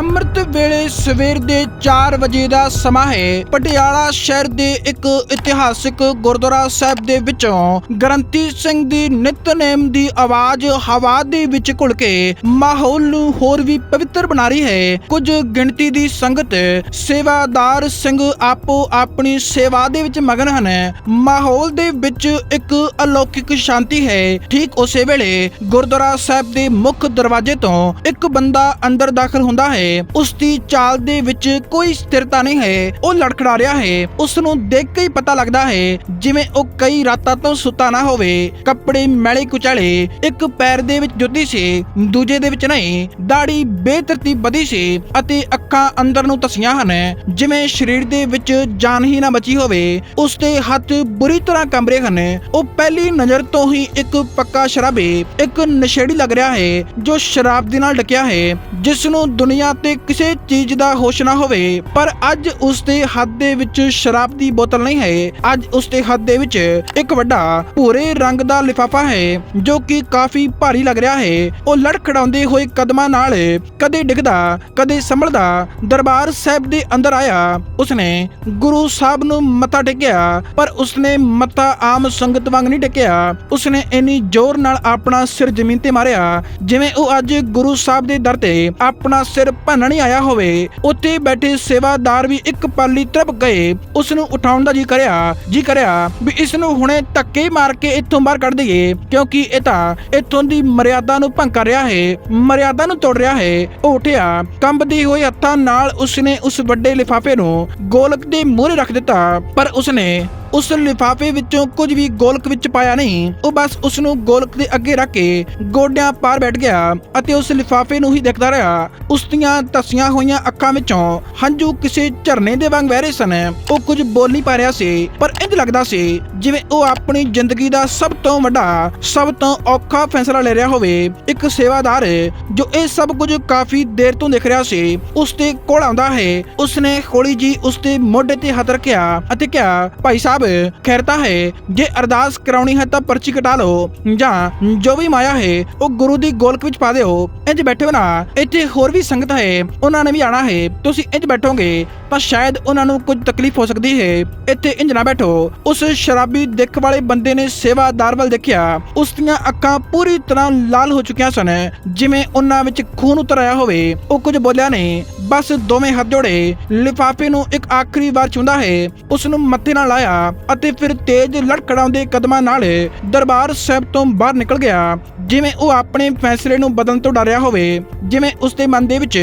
ਅੰਮ੍ਰਿਤ ਵੇਲੇ ਸਵੇਰ ਦੇ 4 ਵਜੇ ਦਾ ਸਮਾਂ ਹੈ। ਪਟਿਆਲਾ ਸ਼ਹਿਰ ਦੇ ਇੱਕ ਇਤਿਹਾਸਿਕ ਗੁਰਦੁਆਰਾ ਸਾਹਿਬ ਦੇ ਵਿੱਚੋਂ ਗ੍ਰੰਥੀ ਸਿੰਘ ਦੀ ਨਿਤਨੇਮ ਦੀ ਆਵਾਜ਼ ਹਵਾ ਦੇ ਵਿੱਚ ਘੁਲ ਕੇ ਮਾਹੌਲ ਨੂੰ ਹੋਰ ਵੀ ਪਵਿੱਤਰ ਬਣਾ ਰਹੀ ਹੈ। ਕੁਝ ਗਿਣਤੀ ਦੀ ਸੰਗਤ ਸੇਵਾਦਾਰ ਸਿੰਘ ਆਪੋ ਆਪਣੀ ਸੇਵਾ ਦੇ ਵਿੱਚ ਮਗਨ ਹਨ। ਮਾਹੌਲ ਦੇ ਵਿੱਚ ਇੱਕ ਅਲੌਕਿਕ ਸ਼ਾਂਤੀ ਹੈ। ਠੀਕ ਉਸੇ ਵੇਲੇ ਗੁਰਦੁਆਰਾ ਸਾਹਿਬ ਦੇ ਮੁੱਖ ਦਰਵਾਜ਼ੇ ਤੋਂ ਇੱਕ ਬੰਦਾ ਅੰਦਰ ਦਾਖਲ ਹੁੰਦਾ ਹੈ। ਉਸ ਦੀ ਚਾਲ ਦੇ ਵਿੱਚ ਕੋਈ ਸਥਿਰਤਾ ਨਹੀਂ ਹੈ। ਉਹ ਲੜਖੜਾ ਰਿਹਾ ਹੈ। ਉਸ ਨੂੰ ਦੇਖ ਕੇ ਹੀ ਪਤਾ ਲੱਗਦਾ ਹੈ, ਜਿਵੇਂ ਉਹ ਕਈ ਰਾਤਾਂ ਤੋਂ ਸੁੱਤਾ ਨਾ ਹੋਵੇ। ਕੱਪੜੇ ਮੈਲੇ ਕੁਚਲੇ, ਇੱਕ ਪੈਰ ਦੇ ਵਿੱਚ ਜੁੱਤੀ ਸੀ, ਦੂਜੇ ਦੇ ਵਿੱਚ ਨਹੀਂ। ਦਾੜੀ ਬੇਤਰਤੀਬ ਵਧੀ ਸੀ ਅਤੇ ਅੱਖਾਂ ਅੰਦਰ ਨੂੰ ਤਸੀਆਂ ਹਨ। ਜਿਵੇਂ ਸਰੀਰ ਦੇ ਵਿੱਚ ਜਾਨ ਹੀ ਨਾ ਬਚੀ ਹੋਵੇ। ਉਸ ਦੇ ਹੱਥ ਬੁਰੀ ਤਰ੍ਹਾਂ ਕੰਬਰੇ ਹਨ। ਉਹ ਪਹਿਲੀ ਨਜ਼ਰ ਤੋਂ ਹੀ ਇੱਕ ਪੱਕਾ ਸ਼ਰਾਬੀ, ਇੱਕ ਨਸ਼ੇੜੀ ਲੱਗ ਰਿਹਾ ਹੈ, ਜੋ ਸ਼ਰਾਬ ਦੇ ਨਾਲ ਢਕਿਆ ਹੈ ਜਿਸ ਨੂੰ ਦੁਨੀਆ ਤੇ ਕਿਸੇ ਚੀਜ਼ ਦਾ ਹੋਸ਼ ਨਾ ਹੋਵੇ, ਪਰ ਅੱਜ ਉਸ ਦੇ ਹੱਥ ਦੇ ਵਿੱਚ ਸ਼ਰਾਬ ਦੀ ਬੋਤਲ ਨਹੀਂ ਹੈ। ਅੱਜ ਉਸ ਦੇ ਹੱਥ ਦੇ ਵਿੱਚ ਇੱਕ ਵੱਡਾ ਭੂਰੇ ਰੰਗ ਦਾ ਲਿਫਾਫਾ ਹੈ, ਜੋ ਕਿ ਕਾਫੀ ਭਾਰੀ ਲੱਗ ਰਿਹਾ ਹੈ। ਉਹ ਲੜਖੜਾਉਂਦੇ ਹੋਏ ਕਦਮਾਂ ਨਾਲ ਕਦੇ ਡਿੱਗਦਾ, ਕਦੇ ਸੰਭਲਦਾ ਦਰਬਾਰ ਸਾਹਿਬ ਦੇ ਅੰਦਰ ਆਇਆ। ਉਸਨੇ ਗੁਰੂ ਸਾਹਿਬ ਨੂੰ ਮੱਥਾ ਟੇਕਿਆ, ਪਰ ਉਸਨੇ ਮੱਥਾ ਆਮ ਸੰਗਤ ਵਾਂਗ ਨਹੀਂ ਟੇਕਿਆ। ਉਸਨੇ ਇੰਨੀ ਜ਼ੋਰ ਨਾਲ ਆਪਣਾ ਸਿਰ ਜ਼ਮੀਨ ਤੇ ਮਾਰਿਆ, ਜਿਵੇਂ ਉਹ ਅੱਜ ਗੁਰੂ ਸਾਹਿਬ ਦੇ ਦਰ ਤੇ ਆਪਣਾ ਸਿਰ ਭੰਨਣ ਆਇਆ ਆਇਆ ਹੋਵੇ, ਉੱਥੇ ਬੈਠੇ ਸੇਵਾਦਾਰ ਵੀ ਇੱਕ ਪਾਲੀ ਤਰਪ ਗਏ। ਉਸ ਨੂੰ ਉਠਾਉਣ ਦਾ ਜੀ ਕਰਿਆ ਜੀ ਕਰਿਆ ਵੀ ਇਸ ਨੂੰ ਹੁਣੇ ਧੱਕੇ ਮਾਰ ਕੇ ਇੱਥੋਂ ਬਾਹਰ ਕੱਢ ਦਈਏ, ਕਿਉਂਕਿ ਇਹ ਤਾਂ ਇੱਥੋਂ ਦੀ ਮਰਿਆਦਾ ਨੂੰ ਭੰਗ ਕਰ ਰਿਹਾ ਹੈ, ਮਰਿਆਦਾ ਨੂੰ ਤੋੜ ਰਿਹਾ ਹੈ। ਉਹ ਉੱਠਿਆ, ਕੰਬਦੀ ਹੋਈ ਹੱਥਾਂ ਨਾਲ ਉਸਨੇ ਉਸ ਵੱਡੇ ਲਿਫਾਫੇ ਨੂੰ ਗੋਲਕ ਦੇ ਮੂਹਰੇ ਰੱਖ ਦਿੱਤਾ, ਪਰ ਉਸਨੇ ਉਸ ਲਿਫਾਫੇ ਵਿੱਚੋਂ ਕੁਝ ਵੀ ਗੋਲਕ ਵਿੱਚ ਪਾਇਆ ਨਹੀਂ। ਉਹ ਬਸ ਉਸ ਨੂੰ ਗੋਲਕ ਦੇ ਅੱਗੇ ਰੱਖ ਕੇ ਗੋਡਿਆਂ ਪਾਰ ਬੈਠ ਗਿਆ ਅਤੇ ਉਸ ਲਿਫਾਫੇ ਨੂੰ ਹੀ ਦੇਖਦਾ ਰਿਹਾ। ਉਸ ਦੀਆਂ ਧਸੀਆਂ ਹੋਈਆਂ ਅੱਖਾਂ ਵਿੱਚੋਂ ਹੰਝੂ ਕਿਸੇ ਝਰਨੇ ਦੇ ਵਾਂਗ ਵਹਿ ਰਹੇ ਸਨ। ਉਹ ਕੁਝ ਬੋਲ ਨਹੀਂ ਪਾ ਰਿਹਾ ਸੀ, ਪਰ ਇੰਜ ਲੱਗਦਾ ਸੀ ਜਿਵੇਂ ਉਹ ਆਪਣੀ ਜ਼ਿੰਦਗੀ ਦਾ ਸਭ ਤੋਂ ਵੱਡਾ, ਸਭ ਤੋਂ ਔਖਾ ਫੈਸਲਾ ਲੈ ਰਿਹਾ ਹੋਵੇ। ਇੱਕ ਸੇਵਾਦਾਰ ਜੋ ਇਹ ਸਭ ਕੁਝ ਕਾਫੀ ਦੇਰ ਤੋਂ ਦੇਖ ਰਿਹਾ ਸੀ ਉਸ ਦੇ ਕੋਲ ਆਉਂਦਾ ਹੈ। ਉਸਨੇ ਹੌਲੀ ਜੀ ਉਸ ਦੇ ਮੋਢੇ ਤੇ ਹੱਥ ਰੱਖਿਆ ਅਤੇ ਕਿਹਾ, ਭਾਈ ਸਾਹਿਬ ਖੈਰਤਾ ਹੈ। ਜੇ ਅਰਦਾਸ ਕਰਾਉਣੀ ਹੈ ਤਾਂ ਪਰਚੀ ਕਟਾ ਲਓ। ਜਾਂ ਜੋ ਵੀ ਮਾਇਆ ਹੈ, ਉਹ ਗੁਰੂ ਦੀ ਗੋਲਕ ਵਿੱਚ ਪਾ ਦਿਓ। ਇੰਜ ਬੈਠੇ ਹੋ ਨਾ। ਇੱਥੇ ਹੋਰ ਵੀ ਸੰਗਤ ਹੈ। ਉਹਨਾਂ ਨੇ ਵੀ ਆਣਾ ਹੈ। ਤੁਸੀਂ ਇੰਜ ਬੈਠੋਗੇ ਤਾਂ ਸ਼ਾਇਦ ਉਹਨਾਂ ਨੂੰ ਕੁਝ ਤਕਲੀਫ ਹੋ ਸਕਦੀ ਹੈ। ਇੱਥੇ ਇੰਜ ਨਾ ਬੈਠੋ। ਉਸ ਸ਼ਰਾਬੀ ਦਿੱਖ ਵਾਲੇ ਬੰਦੇ ਨੇ ਸੇਵਾਦਾਰ ਵੱਲ ਦੇਖਿਆ। ਉਸ ਦੀਆਂ ਅੱਖਾਂ ਪੂਰੀ ਤਰ੍ਹਾਂ ਲਾਲ ਹੋ ਚੁੱਕੀਆਂ ਸਨ। ਜਿਵੇਂ ਉਹਨਾਂ ਵਿੱਚ ਖੂਨ ਉਤਰ ਆਇਆ ਹੋਵੇ। ਉਹ ਕੁਝ ਬੋਲਿਆ ਨਹੀਂ ਬਸ ਦੋਵੇਂ ਹੱਥ ਜੋੜੇ। ਲਿਫਾਫੇ ਨੂੰ ਇੱਕ ਆਖਰੀ ਵਾਰ ਚੁੰਦਾ ਹੈ। ਉਸ ਨੂੰ ਮੱਥੇ ਨਾਲ ਲਾਇਆ। ਅਤੇ ਫਿਰ ਤੇਜ਼ ਲੜਖੜਾਉਂਦੇ ਕਦਮਾਂ ਨਾਲ ਦਰਬਾਰ ਸਾਹਿਬ ਤੋਂ ਬਾਹਰ ਨਿਕਲ ਗਿਆ। ਜਿਵੇਂ ਉਹ ਆਪਣੇ ਫੈਸਲੇ ਨੂੰ ਬਦਲਣ ਤੋਂ ਡਰਿਆ ਹੋਵੇ, ਜਿਵੇਂ ਉਸ ਦੇ ਮਨ ਦੇ ਵਿੱਚ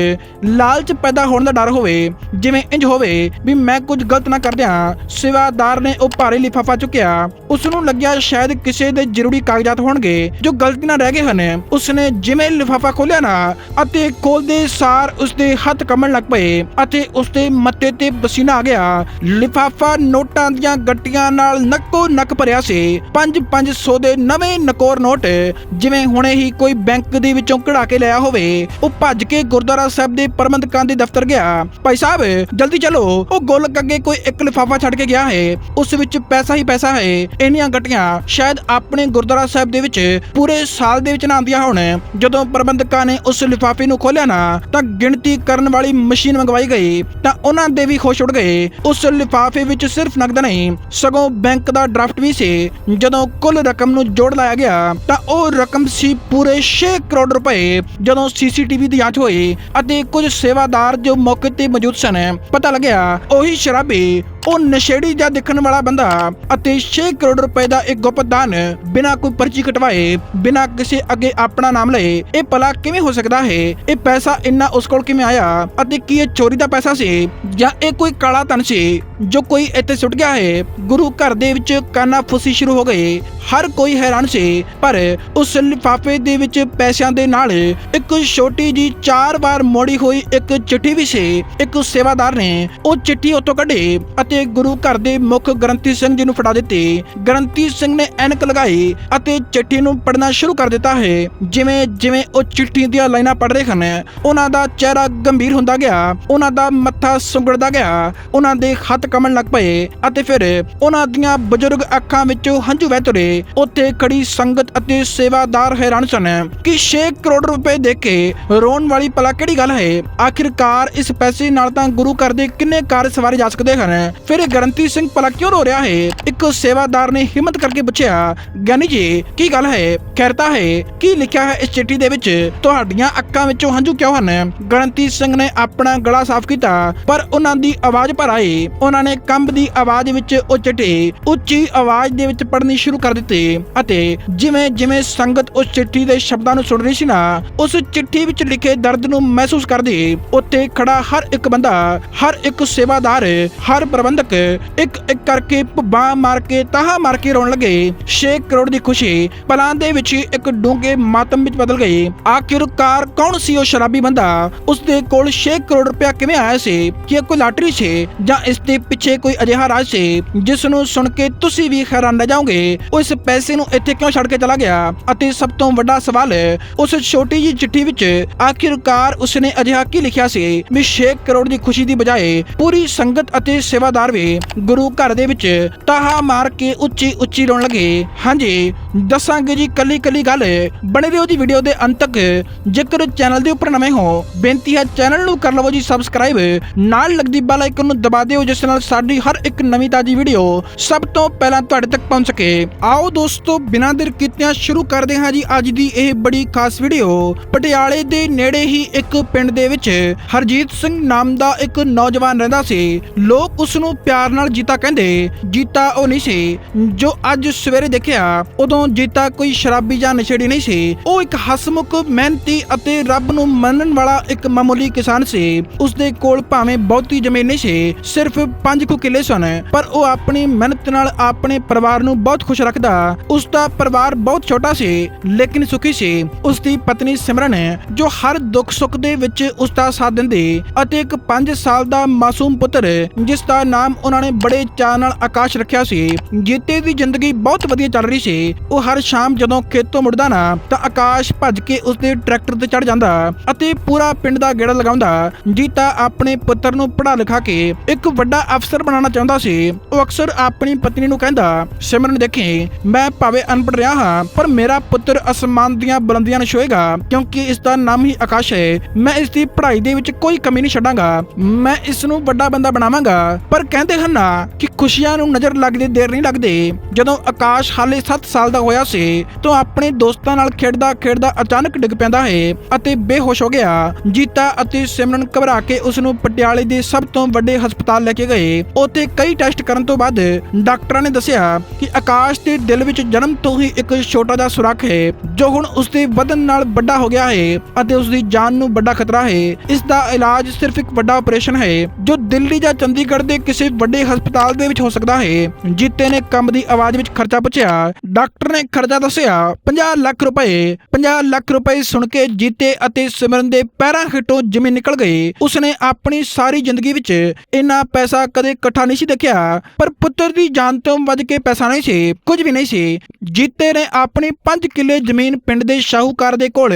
ਲਾਲਚ ਪੈਦਾ ਹੋਣ ਦਾ ਡਰ ਹੋਵੇ, ਜਿਵੇਂ ਇੰਜ ਹੋਵੇ ਵੀ ਮੈਂ ਕੁਝ ਗਲਤ ਨਾ ਕਰ ਦਿਆਂ ਸੇਵਾਦਾਰ ਨੇ ਉਹ ਭਾਰੀ ਲਿਫਾਫਾ ਚੁੱਕਿਆ। ਉਸ ਨੂੰ ਲੱਗਿਆ ਸ਼ਾਇਦ ਕਿਸੇ ਦੇ ਜ਼ਰੂਰੀ ਕਾਗਜ਼ਾਤ ਹੋਣਗੇ, ਜੋ ਗਲਤੀ ਨਾਲ ਰਹਿ ਗਏ ਹਨ। ਉਸਨੇ ਜਿਵੇਂ ਲਿਫਾਫਾ ਖੋਲਿਆ ਨਾ, ਅਤੇ ਖੋਲਦੇ ਸਾਰ ਉਸਦੇ ਹੱਥ ਕੰਬਣ ਲੱਗ ਪਏ, ਅਤੇ ਉਸਦੇ ਮੱਥੇ ਤੇ ਪਸੀਨਾ ਆ ਗਿਆ। ਲਿਫਾਫਾ ਨੋਟਾਂ ਦੀਆਂ ਗੱਟੀਆਂ ਨਾਲ ਨੱਕੋ ਨੱਕ ਭਰਿਆ ਸੀ। 5-500 ਦੇ ਨਵੇਂ ਨਕੋਰ ਨੋਟ, ਜਿਵੇਂ ਹੁਣੇ ਹੀ ਕੋਈ ਬੈਂਕ ਦੇ ਵਿੱਚੋਂ ਕਢਾ ਕੇ ਲਿਆ ਹੋਵੇ, ਉਹ ਭੱਜ ਕੇ ਗੁਰਦੁਆਰਾ ਸਾਹਿਬ ਦੇ ਪ੍ਰਬੰਧਕਾਂ ਦੇ ਦਫ਼ਤਰ ਗਿਆ। ਭਾਈ ਸਾਹਿਬ, ਜਲਦੀ ਚਲੋ। ਉਹ ਗੋਲਕ ਅੱਗੇ ਕੋਈ ਇੱਕ ਲਿਫਾਫਾ ਛੱਡ ਕੇ ਗਿਆ ਹੈ। ਉਸ ਵਿੱਚ ਪੈਸਾ ਹੀ ਪੈਸਾ ਹੈ। ਇੰਨੀਆਂ ਗੱਟੀਆਂ ਸ਼ਾਇਦ ਆਪਣੇ ਗੁਰਦੁਆਰਾ ਸਾਹਿਬ ਦੇ ਵਿੱਚ ਪੂਰੇ ਸਾਲ ਦੇ ਵਿੱਚ ਨਾ ਆਉਂਦੀਆਂ ਹੋਣ। ਜਦੋਂ ਪ੍ਰਬੰਧਕਾਂ ਨੇ ਉਸ ਲਿਫਾਫੇ ਨੂੰ ਖੋਲਿਆ ਨਾ, ਤਾਂ ਗਿਣਤੀ ਕਰਨ ਵਾਲੀ ਮਸ਼ੀਨ ਮੰਗਵਾਈ ਗਈ। ਤਾਂ ਉਹਨਾਂ ਦੇ ਵੀ ਖੁਸ਼ ਉੱਡ ਗਏ। ਉਸ ਲਿਫਾਫੇ ਵਿੱਚ ਸਿਰਫ ਨਕਦ ਨਹੀਂ ਸਗੋਂ ਬੈਂਕ ਦਾ ਡਰਾਫਟ ਵੀ ਸੀ। ਜਦੋਂ ਕੁੱਲ ਰਕਮ ਨੂੰ ਜੋੜ ਲਾਇਆ ਗਿਆ, ਤਾਂ ਉਹ ਰਕਮ ਸੀ ਪੂਰੇ 6 ਕਰੋੜ ਰੁਪਏ, ਜਦੋਂ ਸੀਸੀਟੀਵੀ ਦੀ ਜਾਂਚ ਹੋਈ ਅਤੇ ਕੁਝ ਸੇਵਾਦਾਰ ਜੋ ਮੌਕੇ ਤੇ ਮੌਜੂਦ ਸਨ, ਪਤਾ ਲੱਗਿਆ, ਉਹੀ ਸ਼ਰਾਬੀ ਉਹ ਨਸ਼ੇੜੀ ਜਾਂ ਦੇਖਣ ਵਾਲਾ ਬੰਦਾ ਅਤੇ 6 ਕਰੋੜ ਰੁਪਏ ਦਾ ਇੱਕ ਗੁਪਤ ਦਾਨ ਬਿਨਾਂ ਕੋਈ ਪਰਚੀ ਕਟਵਾਏ, ਬਿਨਾਂ ਕਿਸੇ ਅੱਗੇ ਆਪਣਾ ਨਾਮ ਲਏ, ਇਹ ਭਲਾ ਕਿਵੇਂ ਹੋ ਸਕਦਾ ਹੈ? ਇਹ ਪੈਸਾ ਇੰਨਾ ਉਸ ਕੋਲ ਕਿਵੇਂ ਆਇਆ ਅਤੇ ਕੀ ਇਹ ਚੋਰੀ ਦਾ ਪੈਸਾ ਸੀ? ਜਾਂ ਇਹ ਕੋਈ ਕਾਲਾ ਧਨ ਸੀ ਜੋ ਕੋਈ ਇੱਥੇ ਸੁੱਟ ਗਿਆ ਹੈ? ਗੁਰੂ ਘਰ ਦੇ ਵਿੱਚ ਕਾਨਾ ਫੁਸੀ ਸ਼ੁਰੂ ਹੋ ਗਏ। ਹਰ ਕੋਈ ਹੈਰਾਨ ਸੀ, ਪਰ ਉਸ ਲਿਫਾਫੇ ਦੇ ਵਿੱਚ ਪੈਸਿਆਂ ਦੇ ਨਾਲ ਇੱਕ ਛੋਟੀ ਜੀ ਚਾਰ ਵਾਰ ਮੋੜੀ ਹੋਈ ਇੱਕ ਚਿੱਠੀ ਵੀ ਸੀ। ਇੱਕ ਸੇਵਾਦਾਰ ਨੇ ਉਹ ਚਿੱਠੀ ਉੱਥੋਂ ਕੱਢੀ ਅਤੇ ਅਤੇ ਗੁਰੂ ਘਰ ਦੇ ਮੁੱਖ ਗ੍ਰੰਥੀ ਸਿੰਘ ਜੀ ਨੂੰ ਫੜਾ ਦਿੱਤੀ। ਗ੍ਰੰਥੀ ਸਿੰਘ ਨੇ ਐਨਕ ਲਗਾਈ ਅਤੇ ਚਿੱਠੀ ਨੂੰ ਪੜ੍ਹਨਾ ਸ਼ੁਰੂ ਕਰ ਦਿੱਤਾ ਹੈ। ਜਿਵੇਂ ਜਿਵੇਂ ਉਹ ਚਿੱਠੀ ਦੀਆਂ ਲਾਈਨਾਂ ਪੜ੍ਹ ਹਨ, ਉਹਨਾਂ ਦਾ ਚਿਹਰਾ ਗੰਭੀਰ ਹੁੰਦਾ ਗਿਆ, ਉਹਨਾਂ ਦਾ ਮੱਥਾ ਸੁੰਗੜਦਾ ਗਿਆ, ਉਹਨਾਂ ਦੇ ਹੱਥ ਕੰਬਣ ਲੱਗ ਪਏ ਅਤੇ ਫਿਰ ਉਹਨਾਂ ਦੀਆਂ ਬਜ਼ੁਰਗ ਅੱਖਾਂ ਵਿੱਚੋਂ ਹੰਝੂ ਵਹਿ ਤੁਰੇ। ਉੱਥੇ ਖੜੀ ਸੰਗਤ ਅਤੇ ਸੇਵਾਦਾਰ ਹੈਰਾਨ ਸਨ ਕਿ 6 ਕਰੋੜ ਰੁਪਏ ਦੇ ਕੇ ਰੋਣ ਵਾਲੀ ਭਲਾ ਕਿਹੜੀ ਗੱਲ ਹੈ? ਆਖਿਰਕਾਰ ਇਸ ਪੈਸੇ ਨਾਲ ਤਾਂ ਗੁਰੂ ਘਰ ਦੇ ਕਿੰਨੇ ਕਾਰ ਸਵਾਰੇ ਜਾ ਸਕਦੇ ਹਨ? ਫਿਰ ਇਹ ਗਰੰਤੀ ਸਿੰਘ ਭਲਾ ਕਿਉਂ ਰੋ ਰਿਹਾ ਹੈ? ਇੱਕ ਸੇਵਾਦਾਰ ਨੇ ਹਿੰਮਤ ਕਰਕੇ ਪੁੱਛਿਆ, ਗਿਆਨੀ ਜੀ, ਕੀ ਗੱਲ ਹੈ? ਕਹਿਤਾ ਹੈ, ਕੀ ਲਿਖਿਆ ਹੈ ਇਸ ਚਿੱਠੀ ਦੇ ਵਿੱਚ? ਤੁਹਾਡੀਆਂ ਅੱਖਾਂ ਵਿੱਚੋਂ ਹੰਝੂ ਕਿਉਂ ਹਨ? ਗਰੰਤੀ ਸਿੰਘ ਨੇ ਆਪਣਾ ਗਲਾ ਸਾਫ਼ ਕੀਤਾ, ਪਰ ਉਹਨਾਂ ਦੀ ਆਵਾਜ਼ ਭਰ ਆਈ। ਉਹਨਾਂ ਨੇ ਕੰਬਦੀ ਆਵਾਜ਼ ਵਿੱਚ ਉਹ ਚਿੱਠੀ ਉੱਚੀ ਆਵਾਜ਼ ਦੇ ਵਿੱਚ ਪੜ੍ਹਨੀ ਸ਼ੁਰੂ ਕਰ ਦਿੱਤੀ ਅਤੇ ਜਿਵੇਂ ਜਿਵੇਂ ਸੰਗਤ ਉਸ ਚਿੱਠੀ ਦੇ ਸ਼ਬਦਾਂ ਨੂੰ ਸੁਣ ਰਹੀ ਸੀ ਨਾ, ਉਸ ਚਿੱਠੀ ਵਿੱਚ ਲਿਖੇ ਦਰਦ ਨੂੰ ਮਹਿਸੂਸ ਕਰਦੀ ਉੱਥੇ ਖੜਾ ਹਰ ਇੱਕ ਬੰਦਾ, ਹਰ ਇੱਕ ਸੇਵਾਦਾਰ, ਹਰ ਪ੍ਰਬੰਧ ਪ੍ਰਬੰਧਕ ਇੱਕ ਇੱਕ ਕਰਕੇ ਭੁੱਬਾਂ ਮਾਰ ਕੇ ਤਾਹਾ ਮਾਰ ਕੇ ਰੋਣ ਲੱਗੇ। 6 ਕਰੋੜ ਦੀ ਖੁਸ਼ੀ ਪਲਾਂ ਦੇ ਵਿੱਚ ਇੱਕ ਡੂੰਘੇ ਮਾਤਮ ਵਿੱਚ ਬਦਲ ਗਈ। ਆਖਿਰਕਾਰ ਕੌਣ ਸੀ ਉਹ ਸ਼ਰਾਬੀ ਬੰਦਾ? ਉਸ ਦੇ ਕੋਲ 6 ਕਰੋੜ ਰੁਪਇਆ ਕਿਵੇਂ ਆਇਆ ਸੀ? ਕੀ ਕੋਈ ਲਾਟਰੀ ਸੀ ਜਾਂ ਇਸ ਦੇ ਪਿੱਛੇ ਕੋਈ ਅਜਿਹਾ ਰਾਜ ਸੀ ਜਿਸ ਨੂੰ ਸੁਣ ਕੇ ਤੁਸੀਂ ਵੀ ਹੈਰਾਨ ਰਹਿ ਜਾਓਗੇ? ਉਸ ਪੈਸੇ ਨੂੰ ਇੱਥੇ ਕਿਉਂ ਛੱਡ ਕੇ ਚਲਾ ਗਿਆ? ਅਤੇ ਸਭ ਤੋਂ ਵੱਡਾ ਸਵਾਲ, ਉਸ ਛੋਟੀ ਜਿਹੀ ਚਿੱਠੀ ਵਿੱਚ ਆਖਿਰਕਾਰ ਉਸਨੇ ਅਜਿਹਾ ਕੀ ਲਿਖਿਆ ਸੀ? ਵੀ 6 ਕਰੋੜ ਦੀ ਖੁਸ਼ੀ ਦੀ ਬਜਾਏ ਪੂਰੀ ਸੰਗਤ ਅਤੇ ਸੇਵਾਦਾਰ ਵੀ ਗੁਰੂ ਘਰ ਦੇ ਵਿੱਚ ਤਾਹਾ ਮਾਰ ਕੇ ਉੱਚੀ ਉੱਚੀ ਰੋਣ ਲੱਗੇ। ਹਾਂਜੀ ਦੱਸਾਂਗੇ ਜੀ ਕੱਲੀ ਕੱਲੀ ਗੱਲ, ਬਣੇ ਰਹੋ ਜੀ ਵੀਡੀਓ ਦੇ ਅੰਤ ਤੱਕ। ਜੇਕਰ ਚੈਨਲ ਦੇ ਉੱਪਰ ਨਵੇਂ ਹੋ, ਬੇਨਤੀ ਹੈ ਚੈਨਲ ਨੂੰ ਕਰ ਲਵੋ ਜੀ ਸਬਸਕ੍ਰਾਈਬ ਨਾਲ ਲੱਗਦੀ ਬੈਲ ਆਈਕਨ ਨੂੰ ਦਬਾ ਦਿਓ, ਜਿਸ ਨਾਲ ਸਾਡੀ ਹਰ ਇੱਕ ਨਵੀਂ ਤਾਜੀ ਵੀਡੀਓ ਸਭ ਤੋਂ ਪਹਿਲਾਂ ਤੁਹਾਡੇ ਤੱਕ ਪਹੁੰਚ ਸਕੇ। ਆਓ ਦੋਸਤੋ, ਬਿਨਾਂ ਦੇਰ ਕੀਤਿਆਂ ਸ਼ੁਰੂ ਕਰਦੇ ਹਾਂ ਜੀ ਅੱਜ ਦੀ ਇਹ ਬੜੀ ਖਾਸ ਵੀਡੀਓ ਪਟਿਆਲੇ ਦੇ ਨੇੜੇ ਹੀ ਇੱਕ ਪਿੰਡ ਦੇ ਵਿੱਚ ਹਰਜੀਤ ਸਿੰਘ ਨਾਮ ਦਾ ਇੱਕ ਨੌਜਵਾਨ ਰਹਿੰਦਾ ਸੀ। ਲੋਕ ਉਸ ਨੂੰ ਪਿਆਰ ਨਾਲ ਜੀਤਾ ਕਹਿੰਦੇ, ਜੀਤਾ ਉਹ ਨਹੀਂ ਸੀ, ਜੋ ਅੱਜ ਸਵੇਰੇ ਦੇਖਿਆ, ਉਦੋਂ ਜੀਤਾ ਕੋਈ ਸ਼ਰਾਬੀ ਜਾਂ ਨਸ਼ੇੜੀ ਨਹੀਂ ਸੀ, ਉਹ ਇੱਕ ਹਸਮੁਖ, ਮਿਹਨਤੀ ਅਤੇ ਰੱਬ ਨੂੰ ਮੰਨਣ ਵਾਲਾ ਇੱਕ ਮਾਮੂਲੀ ਕਿਸਾਨ ਸੀ। ਉਸ ਦੇ ਕੋਲ ਭਾਵੇਂ ਬਹੁਤੀ ਜ਼ਮੀਨ ਨਹੀਂ ਸੀ, ਸਿਰਫ 5 ਕੁ ਕਿੱਲੇ ਸਨ, ਪਰ ਉਹ ਆਪਣੀ ਮਿਹਨਤ ਨਾਲ ਆਪਣੇ ਪਰਿਵਾਰ ਨੂੰ ਬਹੁਤ ਖੁਸ਼ ਰੱਖਦਾ। ਉਸ ਦਾ ਪਰਿਵਾਰ ਬਹੁਤ ਛੋਟਾ ਸੀ, ਲੇਕਿਨ ਸੁਖੀ ਸੀ। ਉਸ ਦੀ ਪਤਨੀ ਸਿਮਰਨ, ਜੋ ਹਰ ਦੁੱਖ ਸੁੱਖ ਦੇ ਵਿੱਚ ਉਸ ਦਾ ਸਾਥ ਦਿੰਦੀ ਅਤੇ ਇੱਕ 5 ਸਾਲ ਦਾ ਮਾਸੂਮ ਪੁੱਤਰ, ਜਿਸ ਦਾ ਨਾਮ ਉਹਨਾਂ ਨੇ ਬੜੇ ਚਾਅ ਨਾਲ ਆਕਾਸ਼ ਰੱਖਿਆ ਸੀ। ਜੀਤੇ ਦੀ ਜ਼ਿੰਦਗੀ ਬਹੁਤ ਵਧੀਆ ਚੱਲ ਰਹੀ ਸੀ ਉਹ ਹਰ ਸ਼ਾਮ ਜਦੋਂ ਖੇਤੋਂ ਮੁੜਦਾ ਨਾ, ਤਾਂ ਆਕਾਸ਼ ਭੱਜ ਕੇ ਉਸਦੇ ਟਰੈਕਟਰ ਤੇ ਚੜ ਜਾਂਦਾ ਅਤੇ ਪੂਰਾ ਪਿੰਡ ਦਾ ਗੇੜਾ ਲਗਾਉਂਦਾ, ਜੀਤਾ ਆਪਣੇ ਪੁੱਤਰ ਨੂੰ ਪੜ੍ਹਾ ਲਿਖਾ ਕੇ ਇੱਕ ਵੱਡਾ ਅਫਸਰ ਬਣਾਉਣਾ ਚਾਹੁੰਦਾ ਸੀ। ਉਹ ਅਕਸਰ ਆਪਣੀ ਪਤਨੀ ਨੂੰ ਕਹਿੰਦਾ, ਸਿਮਰਨ ਦੇਖੀ, ਮੈਂ ਭਾਵੇਂ ਅਨਪੜ੍ਹ ਰਿਹਾ ਹਾਂ, ਪਰ ਮੇਰਾ ਪੁੱਤਰ ਅਸਮਾਨ ਦੀਆਂ ਬੁਲੰਦੀਆਂ ਨੂੰ ਛੋਏਗਾ, ਕਿਉਂਕਿ ਇਸ ਦਾ ਨਾਮ ਹੀ ਆਕਾਸ਼ ਹੈ। ਮੈਂ ਇਸ ਦੀ ਪੜ੍ਹਾਈ ਦੇ ਵਿੱਚ ਕੋਈ ਕਮੀ ਨਹੀਂ ਛੱਡਾਂਗਾ। ਮੈਂ ਇਸ ਨੂੰ ਵੱਡਾ ਬੰਦਾ ਬਣਾਵਾਂਗਾ। ਪਰ ਕਹਿੰਦੇ ਹਨ ਨਾ ਕਿ ਖੁਸ਼ੀਆਂ ਨੂੰ ਨਜ਼ਰ ਲੱਗਦੇ ਦੇਰ ਨਹੀਂ ਲੱਗਦੇ। ਜਦੋਂ ਆਕਾਸ਼ ਹਾਲੇ 7 ਸਾਲ ਦਾ ਹੋਇਆ ਸੀ, ਤਾਂ ਆਪਣੇ ਦੋਸਤਾਂ ਨਾਲ ਖੇਡਦਾ ਖੇਡਦਾ ਅਚਾਨਕ ਡਿੱਗ ਪੈਂਦਾ ਹੈ ਅਤੇ ਬੇਹੋਸ਼ ਹੋ ਗਿਆ। ਜੀਤਾ ਅਤੇ ਸਿਮਰਨ ਘਬਰਾ ਕੇ ਉਸ ਨੂੰ ਪਟਿਆਲੇ ਦੇ ਸਭ ਤੋਂ ਵੱਡੇ ਹਸਪਤਾਲ ਲੈ ਕੇ ਗਏ। ਉੱਥੇ ਕਈ ਟੈਸਟ ਕਰਨ ਤੋਂ ਬਾਅਦ ਡਾਕਟਰਾਂ ਨੇ ਦੱਸਿਆ ਕਿ ਆਕਾਸ਼ ਦੇ ਦਿਲ ਵਿੱਚ ਜਨਮ ਤੋਂ ਹੀ ਇੱਕ ਛੋਟਾ ਜਿਹਾ ਸੁਰਾਖ ਹੈ, ਜੋ ਹੁਣ ਉਸ ਦੇ ਵਧਨ ਨਾਲ ਵੱਡਾ ਹੋ ਗਿਆ ਹੈ ਅਤੇ ਉਸ ਦੀ ਜਾਨ ਨੂੰ ਵੱਡਾ ਖਤਰਾ ਹੈ। ਇਸ ਦਾ ਇਲਾਜ ਸਿਰਫ ਇੱਕ ਵੱਡਾ ਆਪਰੇਸ਼ਨ ਹੈ, ਜੋ ਦਿੱਲੀ ਜਾਂ ਚੰਡੀਗੜ੍ਹ ਦੇ ਕਿਸੇ ਵੱਡੇ ਹਸਪਤਾਲ ਦੇ ਵਿੱਚ ਹੋ ਸਕਦਾ ਹੈ। ਜੀਤੇ ਨੇ ਕੰਮ ਦੀ ਆਵਾਜ਼ ਵਿੱਚ ਖਰਚਾ ਪੁੱਛਿਆ। ਡਾਕਟਰ ਨੇ ਖਰਚਾ ਦੱਸਿਆ 50 ਲੱਖ ਰੁਪਏ। 50 ਲੱਖ ਰੁਪਏ ਸੁਣ ਕੇ ਜੀਤੇ ਅਤੇ ਸਿਮਰਨ ਦੇ ਪੈਰਾਂ ਹੇਠੋਂ ਜ਼ਮੀਨ ਨਿਕਲ ਗਈ। ਉਸਨੇ ਆਪਣੀ ਸਾਰੀ ਜ਼ਿੰਦਗੀ ਵਿੱਚ ਇੰਨਾ ਪੈਸਾ ਕਦੇ ਇਕੱਠਾ ਨਹੀਂ ਸੀ ਦੇਖਿਆ, ਪਰ ਪੁੱਤਰ ਦੀ ਜਾਨ ਤੋਂ ਵੱਧ ਕੇ ਪੈਸਾ ਨਹੀਂ ਸੀ, ਕੁਝ ਵੀ ਨਹੀਂ ਸੀ। ਜੀਤੇ ਨੇ ਆਪਣੀ 5 ਕਿੱਲੇ ਜ਼ਮੀਨ ਪਿੰਡ ਦੇ ਸ਼ਾਹੂਕਾਰ ਦੇ ਕੋਲ